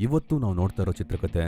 ಇವತ್ತು ನಾವು ನೋಡ್ತಾ ಇರೋ ಚಿತ್ರಕಥೆ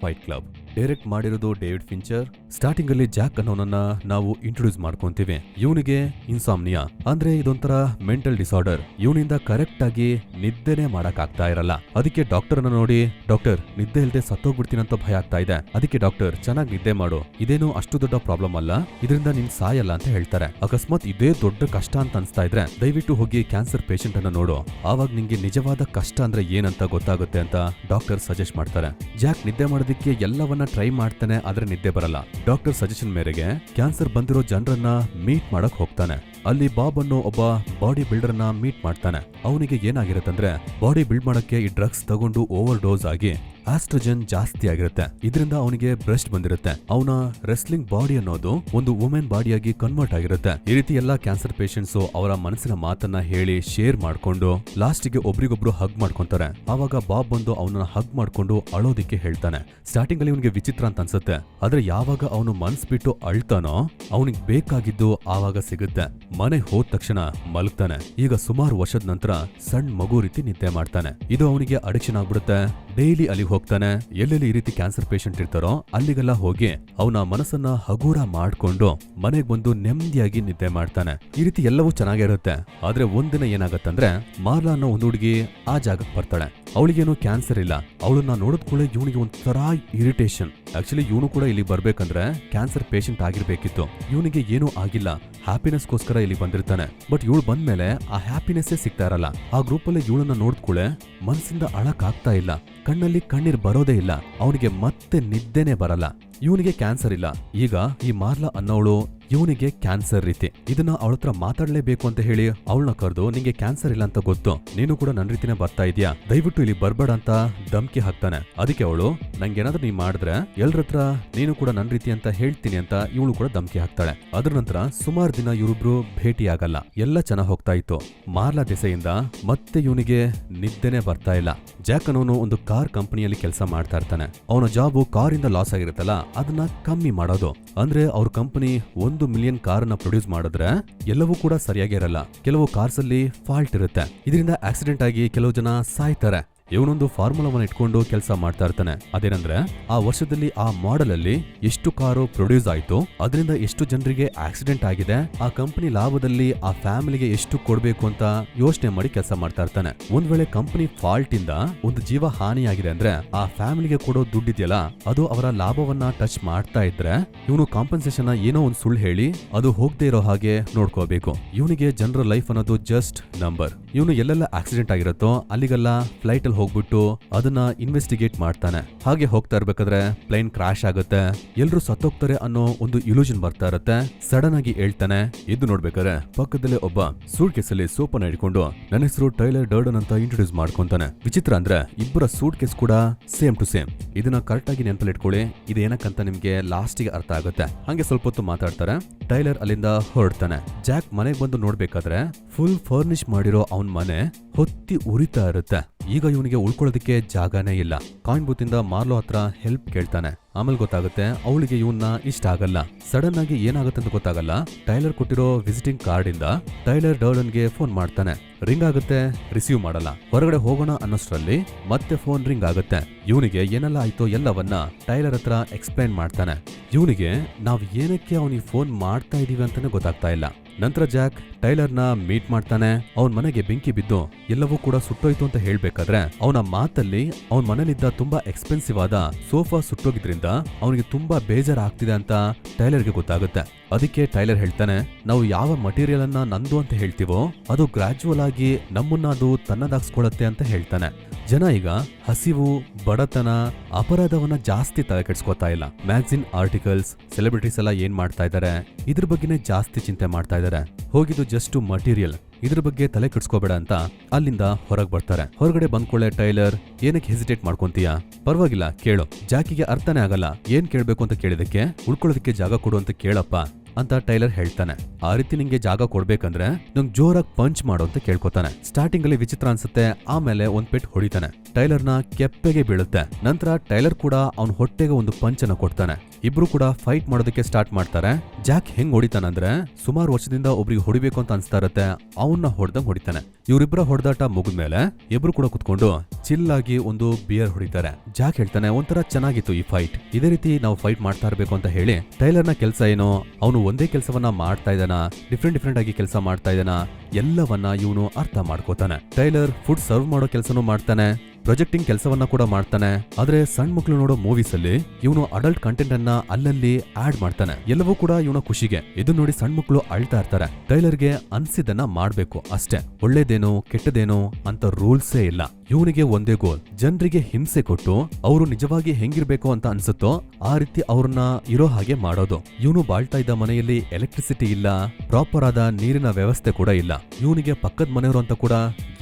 ಫೈಟ್ ಕ್ಲಬ್ ಡೈರೆಕ್ಟ್ ಮಾಡಿರೋದು ಡೇವಿಡ್ ಫಿಂಚರ್. ಸ್ಟಾರ್ಟಿಂಗ್ ಅಲ್ಲಿ ಜಾಕ್ ಅನ್ನೋನನ್ನ ನಾವು ಇಂಟ್ರೊಡ್ಯೂಸ್ ಮಾಡ್ಕೊಂತೀವಿ. ಇವನಿಗೆ ಇನ್ಸಾಮ್ನಿಯಾ ಅಂದ್ರೆ ಇದೊಂಥರ ಮೆಂಟಲ್ ಡಿಸಾರ್ಡರ್ ಇವನಿಂದ ಕರೆಕ್ಟ್ ಆಗಿ ನಿದ್ದೆನೆ ಮಾಡಕ್ ಆಗ್ತಾ ಇರಲ್ಲ. ಅದಕ್ಕೆ ಡಾಕ್ಟರ್ ನೋಡಿ ಡಾಕ್ಟರ್ ನಿದ್ದೆ ಇಲ್ಲದೆ ಸತ್ತೋಗ್ಬಿಡ್ತೀನಿ ಅಂತ ಭಯ ಆಗ್ತಾ ಇದೆ. ಅದಕ್ಕೆ ಡಾಕ್ಟರ್ ಚೆನ್ನಾಗಿ ನಿದ್ದೆ ಮಾಡು. ಇದೇನು ಅಷ್ಟು ದೊಡ್ಡ ಪ್ರಾಬ್ಲಮ್ ಅಲ್ಲ. ಇದರಿಂದ ನಿನ್ ಸಾಯಲ್ಲ ಅಂತ ಹೇಳ್ತಾರೆ. ಅಕಸ್ಮಾತ್ ಇದೇ ದೊಡ್ಡ ಕಷ್ಟ ಅಂತ ಅನ್ಸ್ತಾ ಇದ್ರೆ ದಯವಿಟ್ಟು ಹೋಗಿ ಕ್ಯಾನ್ಸರ್ ಪೇಷಂಟ್ ಅನ್ನ ನೋಡು. ಆವಾಗ ನಿಂಗೆ ನಿಜವಾದ ಕಷ್ಟ ಅಂದ್ರೆ ಏನಂತ ಗೊತ್ತಾಗುತ್ತೆ ಅಂತ ಡಾಕ್ಟರ್ ಸಜೆಸ್ಟ್ ಮಾಡ್ತಾರೆ. ಜಾಕ್ ನಿದ್ದೆ ಮಾಡೋದಕ್ಕೆ ಎಲ್ಲವನ್ನ ಟ್ರೈ ಮಾಡ್ತಾನೆ ಆದ್ರೆ ನಿದ್ದೆ ಬರಲ್ಲ. ಡಾಕ್ಟರ್ ಸಜೆಷನ್ ಮೇರೆಗೆ ಕ್ಯಾನ್ಸರ್ ಬಂದಿರೋ ಜನರನ್ನ ಮೀಟ್ ಮಾಡಕ್ ಹೋಗ್ತಾನೆ. ಅಲ್ಲಿ ಬಾಬ್ ಅನ್ನೋ ಒಬ್ಬ ಬಾಡಿ ಬಿಲ್ಡರ್ನ ಮೀಟ್ ಮಾಡ್ತಾನೆ. ಅವನಿಗೆ ಏನಾಗಿರುತ್ತಂದ್ರೆ ಬಾಡಿ ಬಿಲ್ಡ್ ಮಾಡಕ್ಕೆ ಈ ಡ್ರಗ್ಸ್ ತಗೊಂಡು ಓವರ್ ಡೋಸ್ ಆಗಿ ಆಸ್ಟ್ರೋಜನ್ ಜಾಸ್ತಿ ಆಗಿರುತ್ತೆ. ಇದರಿಂದ ಅವನಿಗೆ ಬ್ರೆಸ್ಟ್ ಬಂದಿರುತ್ತೆ. ಅವನ ರೆಸ್ಲಿಂಗ್ ಬಾಡಿ ಅನ್ನೋದು ಒಂದು ವುಮೆನ್ ಬಾಡಿಯಾಗಿ ಕನ್ವರ್ಟ್ ಆಗಿರುತ್ತೆ. ಈ ರೀತಿ ಎಲ್ಲಾ ಕ್ಯಾನ್ಸರ್ ಪೇಷಂಟ್ಸ್ ಅವರ ಮನಸ್ಸಿನ ಮಾತನ್ನ ಹೇಳಿ ಶೇರ್ ಮಾಡ್ಕೊಂಡು ಲಾಸ್ಟಿಗೆ ಒಬ್ರಿಗೊಬ್ರು ಹಗ್ ಮಾಡ್ಕೊಂತಾರೆ. ಆವಾಗ ಬಾಬ್ ಬಂದು ಅವನನ್ನ ಹಗ್ ಮಾಡ್ಕೊಂಡು ಅಳೋದಿಕ್ಕೆ ಹೇಳ್ತಾನೆ. ಸ್ಟಾರ್ಟಿಂಗ್ ಅಲ್ಲಿ ಇವನಿಗೆ ವಿಚಿತ್ರ ಅಂತ ಅನ್ಸುತ್ತೆ. ಆದ್ರೆ ಯಾವಾಗ ಅವನು ಮನ್ಸ್ ಬಿಟ್ಟು ಅಳ್ತಾನೋ, ಅವನಿಗೆ ಬೇಕಾಗಿದ್ದು ಆವಾಗ ಸಿಗುತ್ತೆ. ಮನೆ ಹೋದ ತಕ್ಷಣ ಮಲಗ್ತಾನೆ. ಈಗ ಸುಮಾರು ವರ್ಷದ ನಂತರ ಸಣ್ಣ ಮಗು ರೀತಿ ನಿದ್ದೆ ಮಾಡ್ತಾನೆ. ಇದು ಅವನಿಗೆ ಅಡಿಕ್ಷನ್ ಆಗ್ಬಿಡುತ್ತೆ. ಡೈಲಿ ಅಲ್ಲಿಗೆ ಹೋಗ್ತಾನೆ, ಎಲ್ಲೆಲ್ಲಿ ಈ ರೀತಿ ಕ್ಯಾನ್ಸರ್ ಪೇಷಂಟ್ ಇರ್ತಾರೋ ಅಲ್ಲಿಗೆಲ್ಲ ಹೋಗಿ ಅವನ ಮನಸ್ಸನ್ನ ಹಗುರ ಮಾಡ್ಕೊಂಡು ಮನೆಗ್ ಬಂದು ನೆಮ್ಮದಿಯಾಗಿ ನಿದ್ದೆ ಮಾಡ್ತಾನೆ. ಈ ರೀತಿ ಎಲ್ಲವೂ ಚೆನ್ನಾಗಿರುತ್ತೆ. ಆದ್ರೆ ಒಂದಿನ ಏನಾಗತ್ತಂದ್ರೆ ಮಾರ್ಲಾ ಅನ್ನೋ ಒಂದು ಹುಡುಗಿ ಆ ಜಾಗಕ್ಕೆ ಬರ್ತಾಳೆ. ಅವಳಿಗೇನು ಕ್ಯಾನ್ಸರ್ ಇಲ್ಲ. ಅವಳನ್ನ ನೋಡಿದ ಕೂಡ ಇವನಿಗೆ ಒಂಥರ ಇರಿಟೇಷನ್ ಆಕ್ಚುಲಿ ಇವನು ಕೂಡ ಇಲ್ಲಿ ಬರ್ಬೇಕಂದ್ರೆ ಕ್ಯಾನ್ಸರ್ ಪೇಷಂಟ್ ಆಗಿರ್ಬೇಕಿತ್ತು. ಇವನಿಗೆ ಏನೂ ಆಗಿಲ್ಲ. ಹ್ಯಾಪಿನೆಸ್ಗೋಸ್ಕರ ಇಲ್ಲಿ ಬಂದಿರ್ತಾನೆ. ಬಟ್ ಇವಳು ಬಂದ್ಮೇಲೆ ಆ ಹ್ಯಾಪಿನೆಸ್ಸೇ ಸಿಗ್ತಾ ಇರಲ್ಲ. ಆ ಗ್ರೂಪ್ ಅಲ್ಲಿ ಇವಳನ್ನ ನೋಡ್ಕೊಳ್ಳೆ ಮನಸ್ಸಿಂದ ಅಳಕ್ ಆಗ್ತಾ ಇಲ್ಲ. ಕಣ್ಣಲ್ಲಿ ಕಣ್ಣೀರ್ ಬರೋದೇ ಇಲ್ಲ. ಅವನಿಗೆ ಮತ್ತೆ ನಿದ್ದೆನೆ ಬರಲ್ಲ. ಇವನಿಗೆ ಕ್ಯಾನ್ಸರ್ ಇಲ್ಲ. ಈಗ ಈ ಮಾರ್ಲಾ ಅನ್ನೋಳು ಇವನಿಗೆ ಕ್ಯಾನ್ಸರ್ ರೀತಿ. ಇದನ್ನ ಅವಳ ಹತ್ರ ಮಾತಾಡ್ಲೇಬೇಕು ಅಂತ ಹೇಳಿ ಅವಳನ್ನ ಕರೆದು, ನಿಂಗೆ ಕ್ಯಾನ್ಸರ್ ಇಲ್ಲ ಅಂತ ಗೊತ್ತು. ನೀನು ಕೂಡ ನನ್ನ ರೀತಿನೇ ಬರ್ತಾ ಇದೀಯಾ? ದಯವಿಟ್ಟು ಇಲ್ಲಿ ಬರ್ಬೇಡ ಅಂತ ಧಮ್ಕಿ ಹಾಕ್ತಾನೆ. ಅದಕ್ಕೆ ಅವಳು, ನಂಗೇನಾದ್ರೂ ನೀ ಮಾಡಿದ್ರೆ ಎಲ್ರ ಹತ್ರ ನೀನು ಕೂಡ ನನ್ನ ರೀತಿ ಅಂತ ಹೇಳ್ತೀನಿ ಅಂತ ಇವಳು ಕೂಡ ಧಮ್ಕಿ ಹಾಕ್ತಾಳೆ. ಅದ್ರ ನಂತರ ಸುಮಾರು ದಿನ ಇವರಿಬ್ರು ಭೇಟಿ ಆಗಲ್ಲ ಎಲ್ಲ ಚೆನ್ನಾಗಿ ಹೋಗ್ತಾ ಇತ್ತು. ಮಾರ್ಲಾ ದೆಸೆಯಿಂದ ಮತ್ತೆ ಇವನಿಗೆ ನಿದ್ದೆನೆ ಬರ್ತಾ ಇಲ್ಲ. ಜಾಕ್ ಅನ್ನೋನು ಒಂದು ಕಾರ್ ಕಂಪನಿಯಲ್ಲಿ ಕೆಲಸ ಮಾಡ್ತಾ ಇರ್ತಾನೆ. ಅವನ ಜಾಬು ಕಾರಿಂದ ಲಾಸ್ ಆಗಿರುತ್ತಲ್ಲ, ಅದನ್ನ ಕಮ್ಮಿ ಮಾಡೋದು. ಅಂದ್ರೆ ಅವ್ರ ಕಂಪನಿ ಒಂದು ಮಿಲಿಯನ್ ಕಾರನ್ನ ಪ್ರೊಡ್ಯೂಸ್ ಮಾಡಿದ್ರೆ ಎಲ್ಲವೂ ಕೂಡ ಸರಿಯಾಗಿ ಇರಲ್ಲ. ಕೆಲವು ಕಾರ್ಸ್ ಅಲ್ಲಿ ಫಾಲ್ಟ್ ಇರುತ್ತೆ. ಇದರಿಂದ ಆಕ್ಸಿಡೆಂಟ್ ಆಗಿ ಕೆಲವು ಜನ ಸಾಯ್ತಾರೆ. ಇವನೊಂದು ಫಾರ್ಮುಲಾವನ್ನ ಇಟ್ಕೊಂಡು ಕೆಲಸ ಮಾಡ್ತಾ ಇರ್ತಾನೆ. ಅದೇನಂದ್ರೆ, ಆ ವರ್ಷದಲ್ಲಿ ಆ ಮಾಡೆಲ್ ಅಲ್ಲಿ ಎಷ್ಟು ಕಾರು ಪ್ರೊಡ್ಯೂಸ್ ಆಯ್ತು, ಅದರಿಂದ ಎಷ್ಟು ಜನರಿಗೆ ಆಕ್ಸಿಡೆಂಟ್ ಆಗಿದೆ, ಆ ಕಂಪನಿ ಲಾಭದಲ್ಲಿ ಆ ಫ್ಯಾಮಿಲಿಗೆ ಎಷ್ಟು ಕೊಡ್ಬೇಕು ಅಂತ ಯೋಚನೆ ಮಾಡಿ ಕೆಲಸ ಮಾಡ್ತಾ ಇರ್ತಾನೆ. ಒಂದ್ ವೇಳೆ ಕಂಪನಿ ಫಾಲ್ಟ್ ಇಂದ ಒಂದು ಜೀವ ಹಾನಿಯಾಗಿದೆ ಅಂದ್ರೆ, ಆ ಫ್ಯಾಮಿಲಿಗೆ ಕೊಡೋ ದುಡ್ಡಿದೆಯಲ್ಲ ಅದು ಅವರ ಲಾಭವನ್ನ ಟಚ್ ಮಾಡ್ತಾ ಇದ್ರೆ, ಇವನು ಕಾಂಪನ್ಸೇಷನ್ ಏನೋ ಒಂದು ಸುಳ್ಳು ಹೇಳಿ ಅದು ಹೋಗದೆ ಇರೋ ಹಾಗೆ ನೋಡ್ಕೋಬೇಕು. ಇವನಿಗೆ ಜನರ ಲೈಫ್ ಅನ್ನೋದು ಜಸ್ಟ್ ನಂಬರ್ ಇವನು ಎಲ್ಲೆಲ್ಲ ಆಕ್ಸಿಡೆಂಟ್ ಆಗಿರುತ್ತೋ, ಅಲ್ಲಿಗೆಲ್ಲ ಫ್ಲೈಟ್ ಹೋಗ್ಬಿಟ್ಟು ಅದನ್ನ ಇನ್ವೆಸ್ಟಿಗೇಟ್ ಮಾಡ್ತಾನೆ. ಹಾಗೆ ಹೋಗ್ತಾ ಇರ್ಬೇಕಾದ್ರೆ ಪ್ಲೇನ್ ಕ್ರಾಶ್ ಆಗುತ್ತೆ. ಎಲ್ರು ಸತ್ತೋಗ್ತಾರೆ ಅನ್ನೋ ಒಂದು ಇಲ್ಯೂಷನ್ ಬರ್ತಾ ಇರುತ್ತೆ. ಸಡನ್ ಆಗಿ ಹೇಳ್ತಾನೆ, ಇದು ನೋಡ್ಬೇಕಾದ್ರೆ ಪಕ್ಕದಲ್ಲೇ ಒಬ್ಬ ಸೂಟ್ ಕೇಸಲ್ಲಿ ಸೋಪನ್ನ ಹಿಡ್ಕೊಂಡು ನನ್ನ ಹೆಸರು ಟೈಲರ್ ಡರ್ಡನ್ ಅಂತ ಇಂಟ್ರೊಡ್ಯೂಸ್ ಮಾಡ್ಕೊಂತಾನೆ. ವಿಚಿತ್ರ ಅಂದ್ರೆ ಇಬ್ಬರ ಸೂಟ್ ಕೇಸ್ ಕೂಡ ಸೇಮ್ ಟು ಸೇಮ್ ಇದನ್ನ ಕರೆಕ್ಟ್ ಆಗಿ ನೆನಪಲ್ಲಿ ಇಟ್ಕೊಳ್ಳಿ. ಇದು ಏನಕ್ಕಂತ ನಿಮ್ಗೆ ಲಾಸ್ಟಿಗೆ ಅರ್ಥ ಆಗುತ್ತೆ. ಹಂಗೆ ಸ್ವಲ್ಪ ಹೊತ್ತು ಮಾತಾಡ್ತಾರೆ. ಟೈಲರ್ ಅಲ್ಲಿಂದ ಹೊರಡ್ತಾನೆ. ಜಾಕ್ ಮನೆಗೆ ಬಂದು ನೋಡ್ಬೇಕಾದ್ರೆ ಫುಲ್ ಫರ್ನಿಶ್ ಮಾಡಿರೋ ಅವನ್ ಮನೆ ಹೊತ್ತಿ ಉರಿತಾ ಇರುತ್ತೆ. ಈಗ ಇವನಿಗೆ ಉಳ್ಕೊಳ್ಳೋದಕ್ಕೆ ಜಾಗನೇ ಇಲ್ಲ. ಕಾಯಿನ್ ಬೂತಿಂದ ಮಾರ್ಲೋ ಹತ್ರ ಹೆಲ್ಪ್ ಕೇಳ್ತಾನೆ. ಆಮೇಲೆ ಗೊತ್ತಾಗುತ್ತೆ, ಅವಳಿಗೆ ಇವನ್ನ ಇಷ್ಟ ಆಗಲ್ಲ. ಸಡನ್ ಆಗಿ ಏನಾಗುತ್ತೆ ಅಂತ ಗೊತ್ತಾಗಲ್ಲ. ಟೈಲರ್ ಕೊಟ್ಟಿರೋ ವಿಸಿಟಿಂಗ್ ಕಾರ್ಡ್ ಇಂದ ಟೈಲರ್ ಡರ್ಡನ್ಗೆ ಫೋನ್ ಮಾಡ್ತಾನೆ. ರಿಂಗ್ ಆಗುತ್ತೆ, ರಿಸೀವ್ ಮಾಡಲ್ಲ. ಹೊರಗಡೆ ಹೋಗೋಣ ಅನ್ನೋಷ್ಟರಲ್ಲಿ ಮತ್ತೆ ಫೋನ್ ರಿಂಗ್ ಆಗುತ್ತೆ. ಇವನಿಗೆ ಏನೆಲ್ಲ ಆಯ್ತೋ ಎಲ್ಲವನ್ನ ಟೈಲರ್ ಹತ್ರ ಎಕ್ಸ್ಪ್ಲೈನ್ ಮಾಡ್ತಾನೆ. ಇವನಿಗೆ ನಾವು ಏನಕ್ಕೆ ಅವನಿಗೆ ಫೋನ್ ಮಾಡ್ತಾ ಇದೀವಿ ಅಂತಾನೆ ಗೊತ್ತಾಗ್ತಾ ಇಲ್ಲ. ನಂತರ ಜಾಕ್ ಟೈಲರ್ನ ಮೀಟ್ ಮಾಡ್ತಾನೆ. ಅವನ್ ಮನೆಗೆ ಬೆಂಕಿ ಬಿದ್ದು ಎಲ್ಲವೂ ಕೂಡ ಸುಟ್ಟೋಯ್ತು ಅಂತ ಹೇಳ್ಬೇಕಾದ್ರೆ ಅವನ ಮಾತಲ್ಲಿ ಅವನ್ ಮನೇಲಿದ್ದ ತುಂಬಾ ಎಕ್ಸ್ಪೆನ್ಸಿವ್ ಆದ ಸೋಫಾ ಸುಟ್ಟೋಗಿದ್ರಿಂದ ಅವನಿಗೆ ತುಂಬಾ ಬೇಜಾರಾಗ್ತಿದೆ ಅಂತ ಟೈಲರ್ಗೆ ಗೊತ್ತಾಗುತ್ತೆ. ಅದಕ್ಕೆ ಟೈಲರ್ ಹೇಳ್ತಾನೆ, ನಾವು ಯಾವ ಮಟೀರಿಯಲ್ ಅನ್ನ ನಂದು ಅಂತ ಹೇಳ್ತೀವೋ, ಅದು ಗ್ರಾಜುವಲ್ ಆಗಿ ನಮ್ಮನ್ನ ಅದು ತನ್ನದಾಗ್ಸ್ಕೊಳತ್ತೆ ಅಂತ ಹೇಳ್ತಾನೆ. ಜನ ಈಗ ಹಸಿವು, ಬಡತನ, ಅಪರಾಧವನ್ನ ಜಾಸ್ತಿ ತಲೆ ಕೆಡ್ಸ್ಕೊತಾ ಇಲ್ಲ. ಮ್ಯಾಗ್ಝಿನ್ ಆರ್ಟಿಕಲ್ಸ್ ಸೆಲೆಬ್ರಿಟೀಸ್ ಎಲ್ಲ ಏನ್ ಮಾಡ್ತಾ ಇದ್ದಾರೆ ಇದ್ರ ಬಗ್ಗೆನೇ ಜಾಸ್ತಿ ಚಿಂತೆ ಮಾಡ್ತಾ ಇದ್ದಾರೆ ಹೋಗಿದ್ದು ಜಸ್ಟ್ ಮಟೀರಿಯಲ್ ಇದ್ರ ಬಗ್ಗೆ ತಲೆ ಕೆಡ್ಸ್ಕೋಬೇಡ ಅಂತ ಅಲ್ಲಿಂದ ಹೊರಗ್ ಬರ್ತಾರೆ. ಹೊರಗಡೆ ಬಂದ್ಕೊಳ್ಳೆ ಟೈಲರ್, ಏನಕ್ಕೆ ಹೆಸಿಟೇಟ್ ಮಾಡ್ಕೊಂತೀಯ? ಪರವಾಗಿಲ್ಲ, ಕೇಳು. ಜಾಕಿಗೆ ಅರ್ಥನೇ ಆಗಲ್ಲ. ಏನ್ ಕೇಳ್ಬೇಕು ಅಂತ ಕೇಳಿದಕ್ಕೆ ಉಳ್ಕೊಳ್ಳೋದಕ್ಕೆ ಜಾಗ ಕೊಡು ಅಂತ ಕೇಳಪ್ಪ. ಅಂತ ಟೈಲರ್ ಹೇಳ್ತಾನೆ. ಆ ರೀತಿ ನಿಂಗೆ ಜಾಗ ಕೊಡ್ಬೇಕಂದ್ರೆ ನಂಗೆ ಜೋರಾಗಿ ಪಂಚ್ ಮಾಡು ಅಂತ ಕೇಳ್ಕೊತಾನೆ. ಸ್ಟಾರ್ಟಿಂಗ್ ಅಲ್ಲಿ ವಿಚಿತ್ರ ಅನ್ಸುತ್ತೆ, ಆಮೇಲೆ ಒಂದ್ ಪೆಟ್ ಹೊಡಿತಾನೆ. ಟೈಲರ್ನ ಕೆಪ್ಪೆಗೆ ಬೀಳುತ್ತೆ. ನಂತರ ಟೈಲರ್ ಕೂಡ ಅವನ ಹೊಟ್ಟೆಗೆ ಒಂದು ಪಂಚ್ ಅನ್ನ ಕೊಡ್ತಾನೆ. ಇಬ್ರು ಕೂಡ ಫೈಟ್ ಮಾಡೋದಕ್ಕೆ ಸ್ಟಾರ್ಟ್ ಮಾಡ್ತಾರೆ. ಜಾಕ್ ಹೆಂಗ್ ಹೊಡಿತಾನಂದ್ರೆ ಸುಮಾರು ವರ್ಷದಿಂದ ಒಬ್ರಿಗೆ ಹೊಡಿಬೇಕು ಅಂತ ಅನ್ಸ್ತಾ ಇರತ್ತೆ ಅವನ್ನ ಹೊಡೆದಂಗ್ ಹೊಡಿತಾನೆ. ಇವರಿಬ್ಬರ ಹೊಡೆದಾಟ ಮುಗಿದ್ಮೇಲೆ ಇಬ್ರು ಕೂಡ ಕುತ್ಕೊಂಡು ಚಿಲ್ ಆಗಿ ಒಂದು ಬಿಯರ್ ಹೊಡಿತಾರೆ. ಜಾಕ್ ಹೇಳ್ತಾನೆ, ಒಂಥರ ಚೆನ್ನಾಗಿತ್ತು ಈ ಫೈಟ್ ಇದೇ ರೀತಿ ನಾವು ಫೈಟ್ ಮಾಡ್ತಾ ಇರ್ಬೇಕು ಅಂತ ಹೇಳಿ ಟೈಲರ್ನ ಕೆಲಸ ಏನೋ? ಅವನು ಒಂದೇ ಕೆಲಸವನ್ನ ಮಾಡ್ತಾ ಇದ್ದಾನ? ಡಿಫ್ರೆಂಟ್ ಡಿಫ್ರೆಂಟ್ ಆಗಿ ಕೆಲಸ ಮಾಡ್ತಾ ಇದ್ದಾನ? ಎಲ್ಲವನ್ನ ಇವನು ಅರ್ಥ ಮಾಡ್ಕೋತಾನೆ. ಟೈಲರ್ ಫುಡ್ ಸರ್ವ್ ಮಾಡೋ ಕೆಲಸನೂ ಮಾಡ್ತಾನೆ. ಪ್ರೊಜೆಕ್ಟಿಂಗ್ ಕೆಲಸವನ್ನ ಕೂಡ ಮಾಡ್ತಾನೆ. ಆದ್ರೆ ಸಣ್ಣ ಮಕ್ಕಳು ನೋಡೋ ಮೂವೀಸ್ ಅಲ್ಲಿ ಇವನು ಅಡಲ್ಟ್ ಕಂಟೆಂಟ್ ಅನ್ನ ಅಲ್ಲಲ್ಲಿ ಆಡ್ ಮಾಡ್ತಾನೆ. ಎಲ್ಲವೂ ಕೂಡ ಇವನ ಖುಷಿಗೆ. ಇದನ್ನ ನೋಡಿ ಸಣ್ಣ ಮಕ್ಕಳು ಅಳ್ತಾ ಇರ್ತಾರೆ. ಟೈಲರ್ಗೆ ಅನ್ಸಿದ್ದನ್ನ ಮಾಡ್ಬೇಕು ಅಷ್ಟೇ. ಒಳ್ಳೇದೇನು, ಕೆಟ್ಟದೇನು ಅಂತ ರೂಲ್ಸೇ ಇಲ್ಲ. ಇವನಿಗೆ ಒಂದೇ ಗೋಲ್ ಜನರಿಗೆ ಹಿಂಸೆ ಕೊಟ್ಟು ಅವರು ನಿಜವಾಗಿ ಹೆಂಗಿರ್ಬೇಕು ಅಂತ ಅನ್ಸುತ್ತೋ ಆ ರೀತಿ ಅವ್ರನ್ನ ಇರೋ ಹಾಗೆ ಮಾಡೋದು. ಇವನು ಬಾಳ್ತಾ ಇದ್ದ ಮನೆಯಲ್ಲಿ ಎಲೆಕ್ಟ್ರಿಸಿಟಿ ಇಲ್ಲ ಪ್ರಾಪರ್ ಆದ ನೀರಿನ ವ್ಯವಸ್ಥೆ ಕೂಡ ಇಲ್ಲ. ಇವನಿಗೆ ಪಕ್ಕದ ಮನೆಯವರು ಅಂತ ಕೂಡ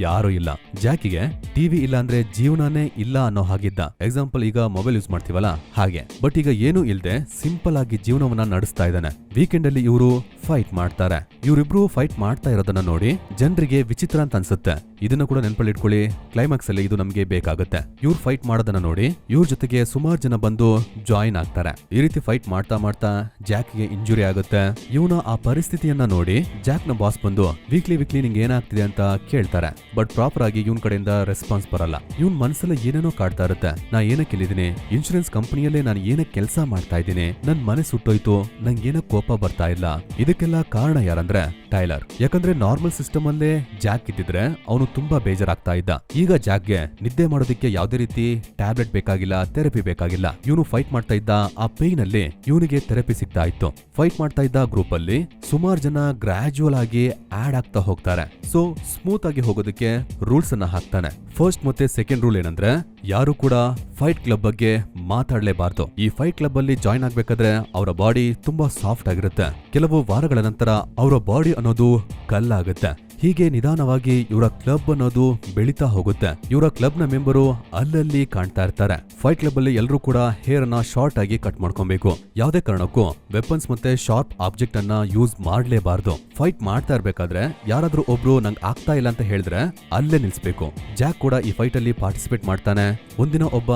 ಯಾರು ಇಲ್ಲ. ಜಾಕಿಗೆ ಟಿವಿ ಇಲ್ಲ ಅಂದ್ರೆ ಜೀವನನೇ ಇಲ್ಲ ಅನ್ನೋ ಹಾಗಿದ್ದ. ಎಕ್ಸಾಂಪಲ್ ಈಗ ಮೊಬೈಲ್ ಯೂಸ್ ಮಾಡ್ತೀವಲ್ಲ? ಹಾಗೆ. ಬಟ್ ಈಗ ಏನು ಇಲ್ಲದೆ ಸಿಂಪಲ್ ಆಗಿ ಜೀವನವನ್ನ ನಡೆಸ್ತಾ ಇದ್ದಾನೆ. ವೀಕೆಂಡ್ ಅಲ್ಲಿ ಇವರು ಫೈಟ್ ಮಾಡ್ತಾರೆ. ಇವರಿಬ್ರು ಫೈಟ್ ಮಾಡ್ತಾ ಇರೋದನ್ನ ನೋಡಿ ಜನರಿಗೆ ವಿಚಿತ್ರ ಅಂತ ಅನ್ಸುತ್ತೆ. ಇದನ್ನ ಕೂಡ ನೆನಪಲ್ಲಿ ಇಟ್ಕೊಳ್ಳಿ ಕ್ಲೈಮ್ಯಾಕ್ಸ್ ಅಲ್ಲಿ ಇದು ನಮಗೆ ಬೇಕಾಗುತ್ತೆ. ಇವ್ರು ಫೈಟ್ ಮಾಡೋದನ್ನ ನೋಡಿ, ಇವ್ರ ಜೊತೆಗೆ ಸುಮಾರು ಜನ ಬಂದು ಜಾಯಿನ್ ಆಗ್ತಾರೆ. ಈ ರೀತಿ ಫೈಟ್ ಮಾಡ್ತಾ ಮಾಡ್ತಾ ಜಾಕ್ಗೆ ಇಂಜುರಿ ಆಗುತ್ತೆ. ಇವನ ಆ ಪರಿಸ್ಥಿತಿಯನ್ನ ನೋಡಿ ಜಾಕ್ನ ಬಾಸ್ ಬಂದು ವೀಕ್ಲಿ ವೀಕ್ಲಿ ನಿಂಗೆ ಏನಾಗ್ತಿದೆ ಅಂತ ಕೇಳ್ತಾರೆ. ಬಟ್ ಪ್ರಾಪರ್ ಆಗಿ ಇವನ್ ಕಡೆಯಿಂದ ರೆಸ್ಪಾನ್ಸ್ ಬರಲ್ಲ. ಇವನ್ ಮನಸ್ಸಲ್ಲಿ ಏನೇನೋ ಕಾಡ್ತಾ ಇರುತ್ತೆ. ನಾ ಏನಕ್ಕೆ ಇಲ್ಲಿದ್ದೀನಿ? ಇನ್ಶೂರೆನ್ಸ್ ಕಂಪನಿಯಲ್ಲೇ ನಾನು ಏನಕ್ಕೆ ಕೆಲಸ ಮಾಡ್ತಾ ಇದ್ದೀನಿ. ನನ್ ಮನೆ ಸುಟ್ಟೋಯ್ತು. ನಂಗೆ ಏನೋ ಕೋಪ ಬರ್ತಾ ಇಲ್ಲ. ಇದಕ್ಕೆಲ್ಲ ಕಾರಣ ಯಾರಂದ್ರೆ ಟೈಲರ್ ಯಾಕಂದ್ರೆ ನಾರ್ಮಲ್ ಸಿಸ್ಟಮ್ ಅಲ್ಲೇ ಜಾಕ್ ಇದ್ದಿದ್ರೆ, ಅವನು ತುಂಬಾ ಬೇಜಾರಾಗ್ತಾ ಇದ್ದ. ಈಗ ಜಾಗ್ಗೆ ನಿದ್ದೆ ಮಾಡೋದಕ್ಕೆ ಯಾವುದೇ ರೀತಿ ಟ್ಯಾಬ್ಲೆಟ್ ಬೇಕಾಗಿಲ್ಲ, ಥೆರಪಿ ಬೇಕಾಗಿಲ್ಲ. ಇವನು ಫೈಟ್ ಮಾಡ್ತಾ ಇದ್ದ, ಆ ಪೇನ್ ಅಲ್ಲಿ ಇವನಿಗೆ ಥೆರಪಿ ಸಿಗ್ತಾ ಇತ್ತು. ಫೈಟ್ ಮಾಡ್ತಾ ಇದ್ದ ಗ್ರೂಪ್ ಅಲ್ಲಿ ಸುಮಾರು ಜನ ಗ್ರಾಜುವಲ್ ಆಗಿ ಆಡ್ ಆಗ್ತಾ ಹೋಗ್ತಾರೆ. ಸೊ ಸ್ಮೂತ್ ಆಗಿ ಹೋಗೋದಕ್ಕೆ ರೂಲ್ಸ್ ಅನ್ನ ಹಾಕ್ತಾನೆ. ಫಸ್ಟ್ ಮತ್ತೆ ಸೆಕೆಂಡ್ ರೂಲ್ ಏನಂದ್ರೆ, ಯಾರು ಕೂಡ ಫೈಟ್ ಕ್ಲಬ್ ಬಗ್ಗೆ ಮಾತಾಡ್ಲೇಬಾರ್ದು. ಈ ಫೈಟ್ ಕ್ಲಬ್ ಅಲ್ಲಿ ಜಾಯ್ನ್ ಆಗ್ಬೇಕಾದ್ರೆ ಅವರ ಬಾಡಿ ತುಂಬಾ ಸಾಫ್ಟ್ ಆಗಿರುತ್ತೆ. ಕೆಲವು ವಾರಗಳ ನಂತರ ಅವರ ಬಾಡಿ ಅನ್ನೋದು ಕಲ್ಲಾಗುತ್ತೆ ಹೀಗೆ ನಿಧಾನವಾಗಿ ಇವರ ಕ್ಲಬ್ ಅನ್ನೋದು ಬೆಳೀತಾ ಹೋಗುತ್ತೆ. ಇವರ ಕ್ಲಬ್ನ ಮೆಂಬರು ಅಲ್ಲಲ್ಲಿ ಕಾಣ್ತಾ ಇರ್ತಾರೆ. ಫೈಟ್ ಕ್ಲಬ್ ಅಲ್ಲಿ ಎಲ್ಲರೂ ಕೂಡ ಹೇರ್ ಅನ್ನ ಶಾರ್ಟ್ ಆಗಿ ಕಟ್ ಮಾಡ್ಕೊಬೇಕು. ಯಾವುದೇ ಕಾರಣಕ್ಕೂ ವೆಪನ್ಸ್ ಮತ್ತೆ ಶಾರ್ಪ್ ಆಬ್ಜೆಕ್ಟ್ ಅನ್ನ ಯೂಸ್ ಮಾಡ್ಲೇಬಾರ್ದು. ಫೈಟ್ ಮಾಡ್ತಾ ಇರ್ಬೇಕಾದ್ರೆ ಯಾರಾದ್ರೂ ಒಬ್ರು ನಂಗೆ ಆಗ್ತಾ ಇಲ್ಲ ಅಂತ ಹೇಳಿದ್ರೆ ಅಲ್ಲೇ ನಿಲ್ಸ್ಬೇಕು. ಜಾಕ್ ಕೂಡ ಈ ಫೈಟ್ ಅಲ್ಲಿ ಪಾರ್ಟಿಸಿಪೇಟ್ ಮಾಡ್ತಾನೆ. ಒಂದಿನ ಒಬ್ಬ